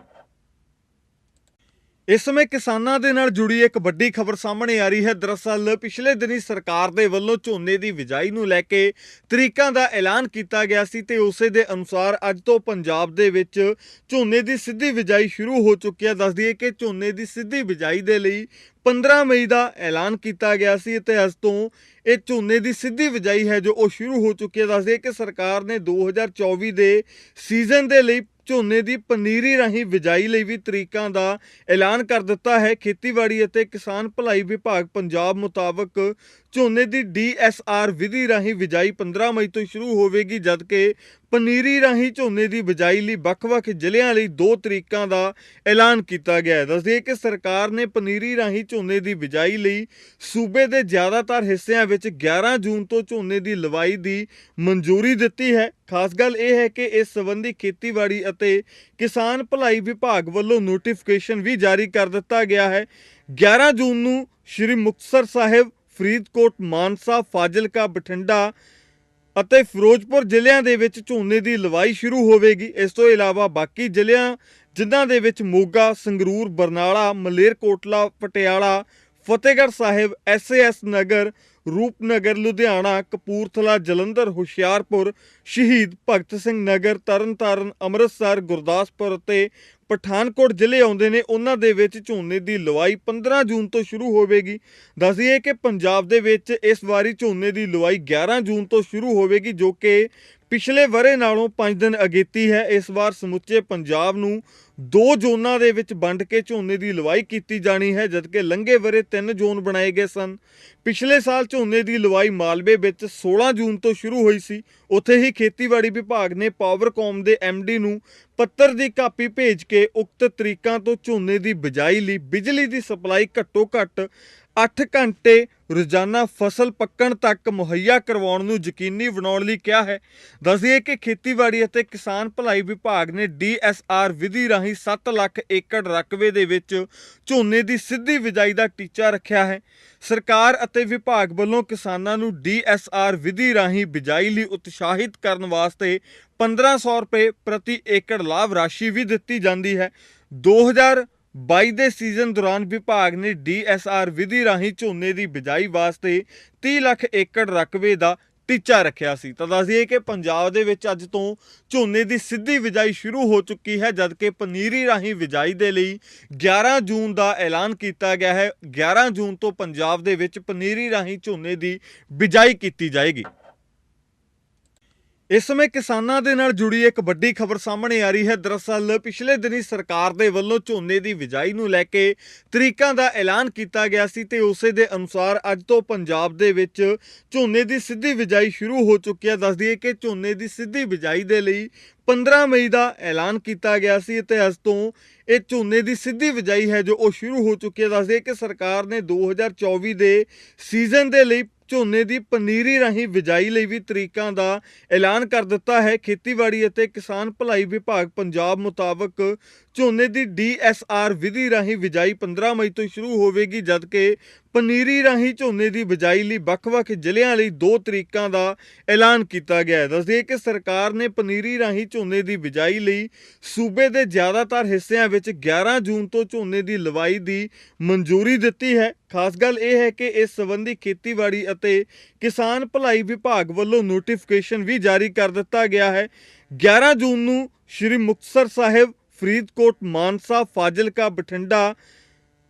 ਇਸ ਸਮੇਂ ਕਿਸਾਨਾਂ ਦੇ ਨਾਲ ਜੁੜੀ ਇੱਕ ਵੱਡੀ ਖਬਰ ਸਾਹਮਣੇ ਆ ਰਹੀ ਹੈ। ਦਰਅਸਲ ਪਿਛਲੇ ਦਿਨੀ ਸਰਕਾਰ ਦੇ ਵੱਲੋਂ ਝੋਨੇ ਦੀ ਬਿਜਾਈ ਨੂੰ ਲੈ ਕੇ ਤਰੀਕਾਂ ਦਾ ਐਲਾਨ ਕੀਤਾ ਗਿਆ ਸੀ ਤੇ ਉਸੇ ਦੇ ਅਨੁਸਾਰ ਅੱਜ ਤੋਂ ਪੰਜਾਬ ਦੇ ਵਿੱਚ ਝੋਨੇ ਦੀ ਸਿੱਧੀ ਬਿਜਾਈ ਸ਼ੁਰੂ ਹੋ ਚੁੱਕੀ ਹੈ। ਦੱਸ ਦਈਏ ਕਿ ਝੋਨੇ ਦੀ ਸਿੱਧੀ ਬਿਜਾਈ ਦੇ ਲਈ 15 ਮਈ ਦਾ ਐਲਾਨ ਕੀਤਾ ਗਿਆ ਸੀ ਤੇ ਅੱਜ ਤੋਂ ਇਹ ਝੋਨੇ ਦੀ ਸਿੱਧੀ ਬਿਜਾਈ ਹੈ ਜੋ ਉਹ ਸ਼ੁਰੂ ਹੋ ਚੁੱਕੀ ਹੈ। ਦੱਸ ਕਿ ਸਰਕਾਰ ਨੇ 2024 ਦੇ ਸੀਜ਼ਨ ਦੇ ਲਈ ਝੋਨੇ ਦੀ ਪਨੀਰੀ ਰਾਹੀਂ ਬਿਜਾਈ ਲਈ ਵੀ ਤਰੀਕਾਂ ਦਾ ਐਲਾਨ ਕਰ ਦਿੱਤਾ ਹੈ। ਖੇਤੀਬਾੜੀ ਅਤੇ ਕਿਸਾਨ ਭਲਾਈ ਵਿਭਾਗ ਪੰਜਾਬ ਮੁਤਾਬਕ ਝੋਨੇ ਦੀ ਡੀਐਸਆਰ ਵਿਧੀ ਰਾਹੀਂ ਬਿਜਾਈ 15 ਮਈ ਤੋਂ ਸ਼ੁਰੂ ਹੋਵੇਗੀ, ਜਦਕਿ ਪਨੀਰੀ ਰਾਹੀਂ ਝੋਨੇ ਦੀ ਬਿਜਾਈ ਲਈ ਵੱਖ-ਵੱਖ ਜ਼ਿਲ੍ਹਿਆਂ ਲਈ ਦੋ ਤਰੀਕਾਂ ਦਾ ਐਲਾਨ ਕੀਤਾ ਗਿਆ ਹੈ। ਦੱਸਦੇ ਕਿ ਸਰਕਾਰ ਨੇ ਪਨੀਰੀ ਰਾਹੀਂ ਝੋਨੇ ਦੀ ਬਿਜਾਈ ਲਈ ਸੂਬੇ ਦੇ ਜ਼ਿਆਦਾਤਰ ਹਿੱਸਿਆਂ ਵਿੱਚ 11 ਜੂਨ ਤੋਂ ਝੋਨੇ ਦੀ ਲਵਾਈ ਦੀ ਮਨਜ਼ੂਰੀ ਦਿੱਤੀ ਹੈ। ਖਾਸ ਗੱਲ ਇਹ ਹੈ ਕਿ ਇਸ ਸੰਬੰਧੀ ਖੇਤੀਬਾੜੀ ਅਤੇ ਕਿਸਾਨ ਭਲਾਈ ਵਿਭਾਗ ਵੱਲੋਂ ਨੋਟੀਫਿਕੇਸ਼ਨ ਵੀ ਜਾਰੀ ਕਰ ਦਿੱਤਾ ਗਿਆ ਹੈ। 11 ਜੂਨ ਨੂੰ ਸ਼੍ਰੀ ਮੁਕਤਸਰ ਸਾਹਿਬ ਫਰੀਦਕੋਟ ਮਾਨਸਾ ਫਾਜ਼ਿਲਕਾ ਬਠਿੰਡਾ ਅਤੇ ਫਿਰੋਜ਼ਪੁਰ ਜ਼ਿਲ੍ਹਿਆਂ ਦੇ ਵਿੱਚ ਝੋਨੇ ਦੀ ਲਵਾਈ ਸ਼ੁਰੂ ਹੋਵੇਗੀ। ਇਸ ਤੋਂ ਇਲਾਵਾ ਬਾਕੀ ਜ਼ਿਲ੍ਹਿਆਂ ਜਿਨ੍ਹਾਂ ਦੇ ਵਿੱਚ ਮੋਗਾ, ਸੰਗਰੂਰ, ਬਰਨਾਲਾ, ਮਲੇਰਕੋਟਲਾ, ਪਟਿਆਲਾ, ਫਤਿਹਗੜ੍ਹ ਸਾਹਿਬ ਐਸਏਐਸ ਨਗਰ, ਰੂਪਨਗਰ, ਲੁਧਿਆਣਾ, ਕਪੂਰਥਲਾ, ਜਲੰਧਰ, ਹੁਸ਼ਿਆਰਪੁਰ, ਸ਼ਹੀਦ ਭਗਤ ਸਿੰਘ ਨਗਰ, ਤਰਨਤਾਰਨ, ਅੰਮ੍ਰਿਤਸਰ, ਗੁਰਦਾਸਪੁਰ ਅਤੇ ਪਠਾਨਕੋਟ ਜ਼ਿਲ੍ਹੇ ਆਉਂਦੇ ਨੇ, ਉਹਨਾਂ ਦੇ ਵਿੱਚ ਝੋਨੇ ਦੀ ਲਵਾਈ 15 ਜੂਨ ਤੋਂ ਸ਼ੁਰੂ ਹੋਵੇਗੀ। ਦੱਸ ਕਿ ਪੰਜਾਬ ਦੇ ਵਿੱਚ ਇਸ ਵਾਰੀ ਝੋਨੇ ਦੀ ਲਵਾਈ 11 ਜੂਨ ਤੋਂ ਸ਼ੁਰੂ ਹੋਵੇਗੀ, ਜੋ ਕਿ ਪਿਛਲੇ ਵਰੇ ਨਾਲੋਂ 5 ਦਿਨ ਅਗੇਤੀ ਹੈ। ਇਸ ਵਾਰ ਸਮੁੱਚੇ ਪੰਜਾਬ ਨੂੰ ਦੋ ਜ਼ੋਨਾਂ ਦੇ ਵਿੱਚ ਵੰਡ ਕੇ ਝੋਨੇ ਦੀ ਲਵਾਈ ਕੀਤੀ ਜਾਣੀ ਹੈ, ਜਦਕਿ ਲੰਘੇ ਵਰੇ ਤਿੰਨ ਜ਼ੋਨ ਬਣਾਏ ਗਏ ਸਨ। ਪਿਛਲੇ ਸਾਲ ਝੋਨੇ ਦੀ ਲਵਾਈ ਮਾਲਵੇ ਵਿੱਚ 16 ਜੂਨ ਤੋਂ ਸ਼ੁਰੂ ਹੋਈ ਸੀ। ਉੱਥੇ ਹੀ ਖੇਤੀਬਾੜੀ ਵਿਭਾਗ ਨੇ ਪਾਵਰਕੌਮ ਦੇ ਡੀ ਨੂੰ ਪੱਤਰ ਦੀ ਕਾਪੀ ਭੇਜ ਕੇ ਉਕਤ ਤਰੀਕਾਂ ਤੋਂ ਝੋਨੇ ਦੀ ਬਿਜਾਈ ਲਈ ਬਿਜਲੀ ਦੀ ਸਪਲਾਈ ਘੱਟੋ ਘੱਟ 8 ਘੰਟੇ ਰੋਜ਼ਾਨਾ ਫਸਲ ਪੱਕਣ ਤੱਕ ਮੁਹੱਈਆ ਕਰਵਾਉਣ ਨੂੰ ਯਕੀਨੀ ਬਣਾਉਣ ਲਈ ਕਿਹਾ ਹੈ। ਦੱਸਦੀਏ ਕਿ ਖੇਤੀਬਾੜੀ ਅਤੇ ਕਿਸਾਨ ਭਲਾਈ ਵਿਭਾਗ ਨੇ ਡੀਐਸਆਰ ਵਿਧੀ ਰਾਹੀਂ 7 ਲੱਖ ਏਕੜ ਰਕਬੇ ਦੇ ਵਿੱਚ ਝੋਨੇ ਦੀ ਸਿੱਧੀ ਬਿਜਾਈ ਦਾ ਟੀਚਾ ਰੱਖਿਆ ਹੈ। ਸਰਕਾਰ ਅਤੇ ਵਿਭਾਗ ਵੱਲੋਂ ਕਿਸਾਨਾਂ ਨੂੰ ਡੀਐਸਆਰ ਵਿਧੀ ਰਾਹੀਂ ਬਿਜਾਈ ਲਈ ਉਤਸ਼ਾਹਿਤ ਕਰਨ ਵਾਸਤੇ 1500 ਰੁਪਏ ਪ੍ਰਤੀ ਏਕੜ ਲਾਭ ਰਾਸ਼ੀ ਵੀ ਦਿੱਤੀ ਜਾਂਦੀ ਹੈ। 2022 ਦੇ ਸੀਜ਼ਨ ਦੌਰਾਨ ਵਿਭਾਗ ਨੇ ਡੀਐਸਆਰ ਵਿਧੀ ਰਾਹੀਂ ਝੋਨੇ ਦੀ ਬਿਜਾਈ ਵਾਸਤੇ 30 ਲੱਖ ਏਕੜ ਰਕਬੇ ਦਾ ਟੀਚਾ ਰੱਖਿਆ ਸੀ। ਤਾਂ ਦੱਸਦੀਏ ਕਿ ਪੰਜਾਬ ਦੇ ਵਿੱਚ ਅੱਜ ਤੋਂ ਝੋਨੇ ਦੀ ਸਿੱਧੀ ਬਿਜਾਈ ਸ਼ੁਰੂ ਹੋ ਚੁੱਕੀ ਹੈ, ਜਦਕਿ ਪਨੀਰੀ ਰਾਹੀਂ ਬਿਜਾਈ ਦੇ ਲਈ 11 ਜੂਨ ਦਾ ਐਲਾਨ ਕੀਤਾ ਗਿਆ ਹੈ। 11 ਜੂਨ ਤੋਂ ਪੰਜਾਬ ਦੇ ਵਿੱਚ ਪਨੀਰੀ ਰਾਹੀਂ ਝੋਨੇ ਦੀ ਬਿਜਾਈ ਕੀਤੀ ਜਾਏਗੀ। ਇਸ ਸਮੇਂ ਕਿਸਾਨਾਂ ਦੇ ਨਾਲ ਜੁੜੀ ਇੱਕ ਵੱਡੀ ਖਬਰ ਸਾਹਮਣੇ ਆ ਰਹੀ ਹੈ। ਦਰਅਸਲ ਪਿਛਲੇ ਦਿਨੀ ਸਰਕਾਰ ਦੇ ਵੱਲੋਂ ਝੋਨੇ ਦੀ ਬਿਜਾਈ ਨੂੰ ਲੈ ਕੇ ਤਰੀਕਾਂ ਦਾ ਐਲਾਨ ਕੀਤਾ ਗਿਆ ਸੀ ਤੇ ਉਸੇ ਦੇ ਅਨੁਸਾਰ ਅੱਜ ਤੋਂ ਪੰਜਾਬ ਦੇ ਵਿੱਚ ਝੋਨੇ ਦੀ ਸਿੱਧੀ ਬਿਜਾਈ ਸ਼ੁਰੂ ਹੋ ਚੁੱਕੀ ਹੈ। ਦੱਸ ਦਈਏ ਕਿ ਝੋਨੇ ਦੀ ਸਿੱਧੀ ਬਿਜਾਈ ਦੇ ਲਈ 15 ਮਈ ਦਾ ਐਲਾਨ ਕੀਤਾ ਗਿਆ ਸੀ ਤੇ ਅੱਜ ਤੋਂ ਇਹ ਝੋਨੇ ਦੀ ਸਿੱਧੀ ਬਿਜਾਈ ਹੈ ਜੋ ਉਹ ਸ਼ੁਰੂ ਹੋ ਚੁੱਕੀ ਹੈ। ਦੱਸ ਕਿ ਸਰਕਾਰ ਨੇ 2024 ਦੇ ਸੀਜ਼ਨ ਦੇ ਲਈ ਝੋਨੇ ਦੀ ਪਨੀਰੀ ਰਾਹੀਂ ਬਿਜਾਈ ਲਈ ਵੀ ਤਰੀਕਾਂ ਦਾ ਐਲਾਨ ਕਰ ਦਿੱਤਾ ਹੈ। ਖੇਤੀਬਾੜੀ ਅਤੇ ਕਿਸਾਨ ਭਲਾਈ ਵਿਭਾਗ ਪੰਜਾਬ ਮੁਤਾਬਕ ਝੋਨੇ ਦੀ ਡੀਐਸਆਰ ਵਿਧੀ ਰਾਹੀਂ ਬਿਜਾਈ 15 ਮਈ ਤੋਂ ਸ਼ੁਰੂ ਹੋਵੇਗੀ, ਜਦਕਿ ਪਨੀਰੀ ਰਾਹੀਂ ਝੋਨੇ ਦੀ ਬਿਜਾਈ ਲਈ ਵੱਖ-ਵੱਖ ਜ਼ਿਲ੍ਹਿਆਂ ਲਈ ਦੋ ਤਰੀਕਾਂ ਦਾ ਐਲਾਨ ਕੀਤਾ ਗਿਆ ਹੈ। ਦੱਸਦੇ ਕਿ ਸਰਕਾਰ ਨੇ ਪਨੀਰੀ ਰਾਹੀਂ ਝੋਨੇ ਦੀ ਬਿਜਾਈ ਲਈ ਸੂਬੇ ਦੇ ਜ਼ਿਆਦਾਤਰ ਹਿੱਸਿਆਂ ਵਿੱਚ 11 ਜੂਨ ਤੋਂ ਝੋਨੇ ਦੀ ਲਵਾਈ ਦੀ ਮਨਜ਼ੂਰੀ ਦਿੱਤੀ ਹੈ। ਖਾਸ ਗੱਲ ਇਹ ਹੈ ਕਿ ਇਸ ਸੰਬੰਧੀ ਖੇਤੀਬਾੜੀ ਅਤੇ ਕਿਸਾਨ ਭਲਾਈ ਵਿਭਾਗ ਵੱਲੋਂ ਨੋਟੀਫਿਕੇਸ਼ਨ ਵੀ ਜਾਰੀ ਕਰ ਦਿੱਤਾ ਗਿਆ ਹੈ। 11 ਜੂਨ ਨੂੰ ਸ਼੍ਰੀ ਮੁਕਤਸਰ ਸਾਹਿਬ, ਫਰੀਦਕੋਟ, ਮਾਨਸਾ, ਫਾਜ਼ਿਲਕਾ, ਬਠਿੰਡਾ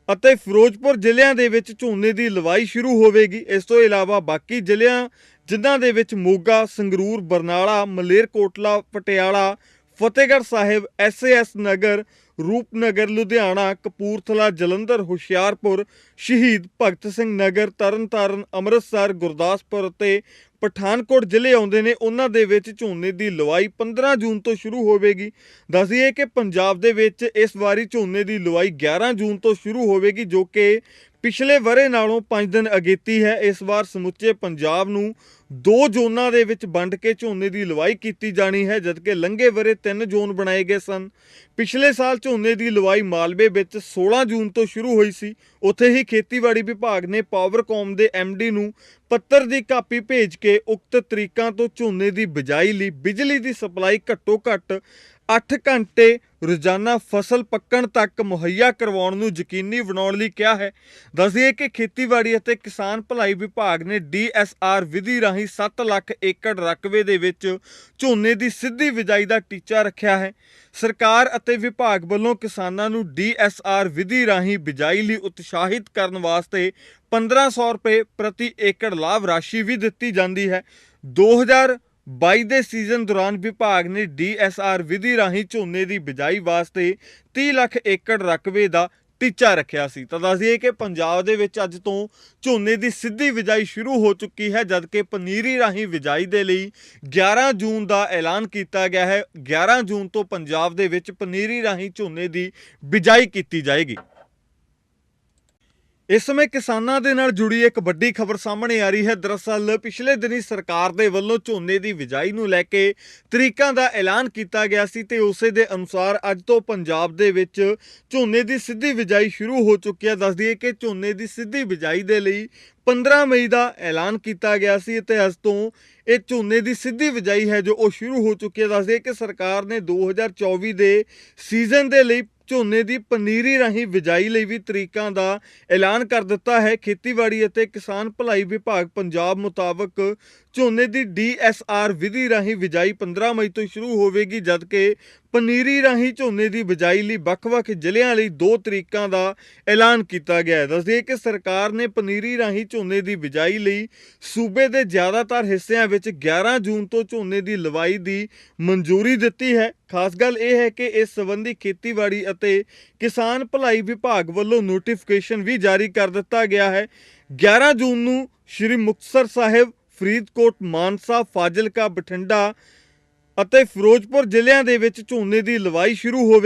ਅਤੇ ਫਿਰੋਜ਼ਪੁਰ ਜ਼ਿਲ੍ਹਿਆਂ ਦੇ ਵਿੱਚ ਝੋਨੇ ਦੀ ਲਵਾਈ ਸ਼ੁਰੂ ਹੋਵੇਗੀ। ਇਸ ਤੋਂ ਇਲਾਵਾ ਬਾਕੀ ਜ਼ਿਲ੍ਹਿਆਂ ਜਿਨ੍ਹਾਂ ਦੇ ਵਿੱਚ ਮੋਗਾ, ਸੰਗਰੂਰ, ਬਰਨਾਲਾ, ਮਲੇਰਕੋਟਲਾ, ਪਟਿਆਲਾ, ਫਤਿਹਗੜ੍ਹ ਸਾਹਿਬ ਐਸਏਐਸ ਨਗਰ, ਰੂਪਨਗਰ, ਲੁਧਿਆਣਾ, ਕਪੂਰਥਲਾ, ਜਲੰਧਰ, ਹੁਸ਼ਿਆਰਪੁਰ, ਸ਼ਹੀਦ ਭਗਤ ਸਿੰਘ ਨਗਰ, ਤਰਨਤਾਰਨ, ਅੰਮ੍ਰਿਤਸਰ, ਗੁਰਦਾਸਪੁਰ ਅਤੇ ਪਠਾਨਕੋਟ ਜ਼ਿਲ੍ਹੇ ਆਉਂਦੇ ਨੇ, ਉਹਨਾਂ ਦੇ ਵਿੱਚ ਝੋਨੇ ਦੀ ਲਵਾਈ 15 ਜੂਨ ਤੋਂ ਸ਼ੁਰੂ ਹੋਵੇਗੀ। ਦੱਸਦੀਏ ਕਿ ਪੰਜਾਬ ਦੇ ਵਿੱਚ ਇਸ ਵਾਰੀ ਝੋਨੇ ਦੀ ਲਵਾਈ 11 ਜੂਨ ਤੋਂ ਸ਼ੁਰੂ ਹੋਵੇਗੀ, ਜੋ ਕਿ ਪਿਛਲੇ ਵਰੇ ਨਾਲੋਂ 5 ਦਿਨ ਅਗੇਤੀ ਹੈ। ਇਸ ਵਾਰ ਸਮੁੱਚੇ ਪੰਜਾਬ ਨੂੰ ਦੋ ਜ਼ੋਨਾਂ ਦੇ ਵਿੱਚ ਵੰਡ ਕੇ ਝੋਨੇ ਦੀ ਲਵਾਈ ਕੀਤੀ ਜਾਣੀ ਹੈ, ਜਦਕਿ ਲੰਘੇ ਵਰੇ ਤਿੰਨ ਜ਼ੋਨ ਬਣਾਏ ਗਏ ਸਨ। ਪਿਛਲੇ ਸਾਲ ਝੋਨੇ ਦੀ ਲਵਾਈ ਮਾਲਵੇ ਵਿੱਚ 16 ਜੂਨ ਤੋਂ ਸ਼ੁਰੂ ਹੋਈ ਸੀ। ਉੱਥੇ ਹੀ ਖੇਤੀਬਾੜੀ ਵਿਭਾਗ ਨੇ ਪਾਵਰਕੌਮ ਦੇ ਡੀ ਨੂੰ ਪੱਤਰ ਦੀ ਕਾਪੀ ਭੇਜ ਕੇ ਉਕਤ ਤਰੀਕਾਂ ਤੋਂ ਝੋਨੇ ਦੀ ਬਿਜਾਈ ਲਈ ਬਿਜਲੀ ਦੀ ਸਪਲਾਈ ਘੱਟੋ ਘੱਟ 8 ਘੰਟੇ ਰੋਜ਼ਾਨਾ ਫਸਲ ਪੱਕਣ ਤੱਕ ਮੁਹੱਈਆ ਕਰਵਾਉਣ ਨੂੰ ਯਕੀਨੀ ਬਣਾਉਣ ਲਈ ਕਿਹਾ ਹੈ। ਦੱਸਦੀਏ ਕਿ ਖੇਤੀਬਾੜੀ ਅਤੇ ਕਿਸਾਨ ਭਲਾਈ ਵਿਭਾਗ ਨੇ ਡੀਐਸਆਰ ਵਿਧੀ ਰਾਹੀਂ 7 ਲੱਖ ਏਕੜ ਰਕਬੇ ਦੇ ਵਿੱਚ ਝੋਨੇ ਦੀ ਸਿੱਧੀ ਬਿਜਾਈ ਦਾ ਟੀਚਾ ਰੱਖਿਆ ਹੈ। ਸਰਕਾਰ ਅਤੇ ਵਿਭਾਗ ਵੱਲੋਂ ਕਿਸਾਨਾਂ ਨੂੰ ਡੀਐਸਆਰ ਵਿਧੀ ਰਾਹੀਂ ਬਿਜਾਈ ਲਈ ਉਤਸ਼ਾਹਿਤ ਕਰਨ ਵਾਸਤੇ 1500 ਰੁਪਏ ਪ੍ਰਤੀ ਏਕੜ ਲਾਭ ਰਾਸ਼ੀ ਵੀ ਦਿੱਤੀ ਜਾਂਦੀ ਹੈ। 2022 ਦੇ ਸੀਜ਼ਨ ਦੌਰਾਨ ਵਿਭਾਗ ਨੇ ਡੀਐਸਆਰ ਵਿਧੀ ਰਾਹੀਂ ਝੋਨੇ ਦੀ ਬਿਜਾਈ ਵਾਸਤੇ 30 ਲੱਖ ਏਕੜ ਰਕਬੇ ਦਾ ਟੀਚਾ ਰੱਖਿਆ ਸੀ। ਤਾਂ ਦੱਸਦੀਏ ਕਿ ਪੰਜਾਬ ਦੇ ਵਿੱਚ ਅੱਜ ਤੋਂ ਝੋਨੇ ਦੀ ਸਿੱਧੀ ਬਿਜਾਈ ਸ਼ੁਰੂ ਹੋ ਚੁੱਕੀ ਹੈ, ਜਦਕਿ ਪਨੀਰੀ ਰਾਹੀਂ ਬਿਜਾਈ ਦੇ ਲਈ 11 ਜੂਨ ਦਾ ਐਲਾਨ ਕੀਤਾ ਗਿਆ ਹੈ। 11 ਜੂਨ ਤੋਂ ਪੰਜਾਬ ਦੇ ਵਿੱਚ ਪਨੀਰੀ ਰਾਹੀਂ ਝੋਨੇ ਦੀ ਬਿਜਾਈ ਕੀਤੀ ਜਾਏਗੀ। ਇਸ ਸਮੇਂ ਕਿਸਾਨਾਂ ਦੇ ਨਾਲ ਜੁੜੀ ਇੱਕ ਵੱਡੀ ਖਬਰ ਸਾਹਮਣੇ ਆ ਰਹੀ ਹੈ। ਦਰਅਸਲ ਪਿਛਲੇ ਦਿਨੀ ਸਰਕਾਰ ਦੇ ਵੱਲੋਂ ਝੋਨੇ ਦੀ ਬਿਜਾਈ ਨੂੰ ਲੈ ਕੇ ਤਰੀਕਾਂ ਦਾ ਐਲਾਨ ਕੀਤਾ ਗਿਆ ਸੀ ਤੇ ਉਸੇ ਦੇ ਅਨੁਸਾਰ ਅੱਜ ਤੋਂ ਪੰਜਾਬ ਦੇ ਵਿੱਚ ਝੋਨੇ ਦੀ ਸਿੱਧੀ ਬਿਜਾਈ ਸ਼ੁਰੂ ਹੋ ਚੁੱਕੀ ਹੈ। ਦੱਸ ਦਈਏ ਕਿ ਝੋਨੇ ਦੀ ਸਿੱਧੀ ਬਿਜਾਈ ਦੇ ਲਈ 15 ਮਈ ਦਾ ਐਲਾਨ ਕੀਤਾ ਗਿਆ ਸੀ ਤੇ ਅੱਜ ਤੋਂ ਇਹ ਝੋਨੇ ਦੀ ਸਿੱਧੀ ਬਿਜਾਈ ਹੈ ਜੋ ਉਹ ਸ਼ੁਰੂ ਹੋ ਚੁੱਕੀ ਹੈ। ਦੱਸ ਕਿ ਸਰਕਾਰ ਨੇ 2024 ਦੇ ਸੀਜ਼ਨ ਦੇ ਲਈ ਝੋਨੇ ਦੀ ਪਨੀਰੀ ਰਾਹੀਂ ਬਿਜਾਈ ਲਈ ਵੀ ਤਰੀਕਾਂ ਦਾ ਐਲਾਨ ਕਰ ਦਿੱਤਾ ਹੈ। ਖੇਤੀਬਾੜੀ ਅਤੇ ਕਿਸਾਨ ਭਲਾਈ ਵਿਭਾਗ ਪੰਜਾਬ ਮੁਤਾਬਕ ਝੋਨੇ ਦੀ ਡੀਐਸਆਰ ਵਿਧੀ ਰਾਹੀਂ ਬਿਜਾਈ 15 ਮਈ ਤੋਂ ਸ਼ੁਰੂ ਹੋਵੇਗੀ ਜਦਕਿ ਪਨੀਰੀ ਰਾਹੀਂ ਝੋਨੇ ਦੀ ਬਿਜਾਈ ਲਈ ਵੱਖ-ਵੱਖ ਜ਼ਿਲ੍ਹਿਆਂ ਲਈ ਦੋ ਤਰੀਕਾਂ ਦਾ ਐਲਾਨ ਕੀਤਾ ਗਿਆ ਹੈ। ਦੱਸਦੇ ਕਿ ਸਰਕਾਰ ਨੇ ਪਨੀਰੀ ਰਾਹੀਂ ਝੋਨੇ ਦੀ ਬਿਜਾਈ ਲਈ ਸੂਬੇ ਦੇ ਜ਼ਿਆਦਾਤਰ ਹਿੱਸਿਆਂ ਵਿੱਚ 11 ਜੂਨ ਤੋਂ ਝੋਨੇ ਦੀ ਲਵਾਈ ਦੀ ਮਨਜ਼ੂਰੀ ਦਿੱਤੀ ਹੈ। ਖਾਸ ਗੱਲ ਇਹ ਹੈ ਕਿ ਇਸ ਸੰਬੰਧੀ ਖੇਤੀਬਾੜੀ ਅਤੇ ਕਿਸਾਨ ਭਲਾਈ ਵਿਭਾਗ ਵੱਲੋਂ ਨੋਟੀਫਿਕੇਸ਼ਨ ਵੀ ਜਾਰੀ ਕਰ ਦਿੱਤਾ ਗਿਆ ਹੈ। 11 ਜੂਨ ਨੂੰ ਸ਼੍ਰੀ ਮੁਕਤਸਰ ਸਾਹਿਬ ਫਰੀਦਕੋਟ ਮਾਨਸਾ ਫਾਜ਼ਿਲਕਾ ਬਠਿੰਡਾ ਅਤੇ ਫਿਰੋਜ਼ਪੁਰ ਜ਼ਿਲ੍ਹਿਆਂ ਦੇ ਵਿੱਚ ਝੋਨੇ ਦੀ ਲਵਾਈ ਸ਼ੁਰੂ ਹੋਵੇ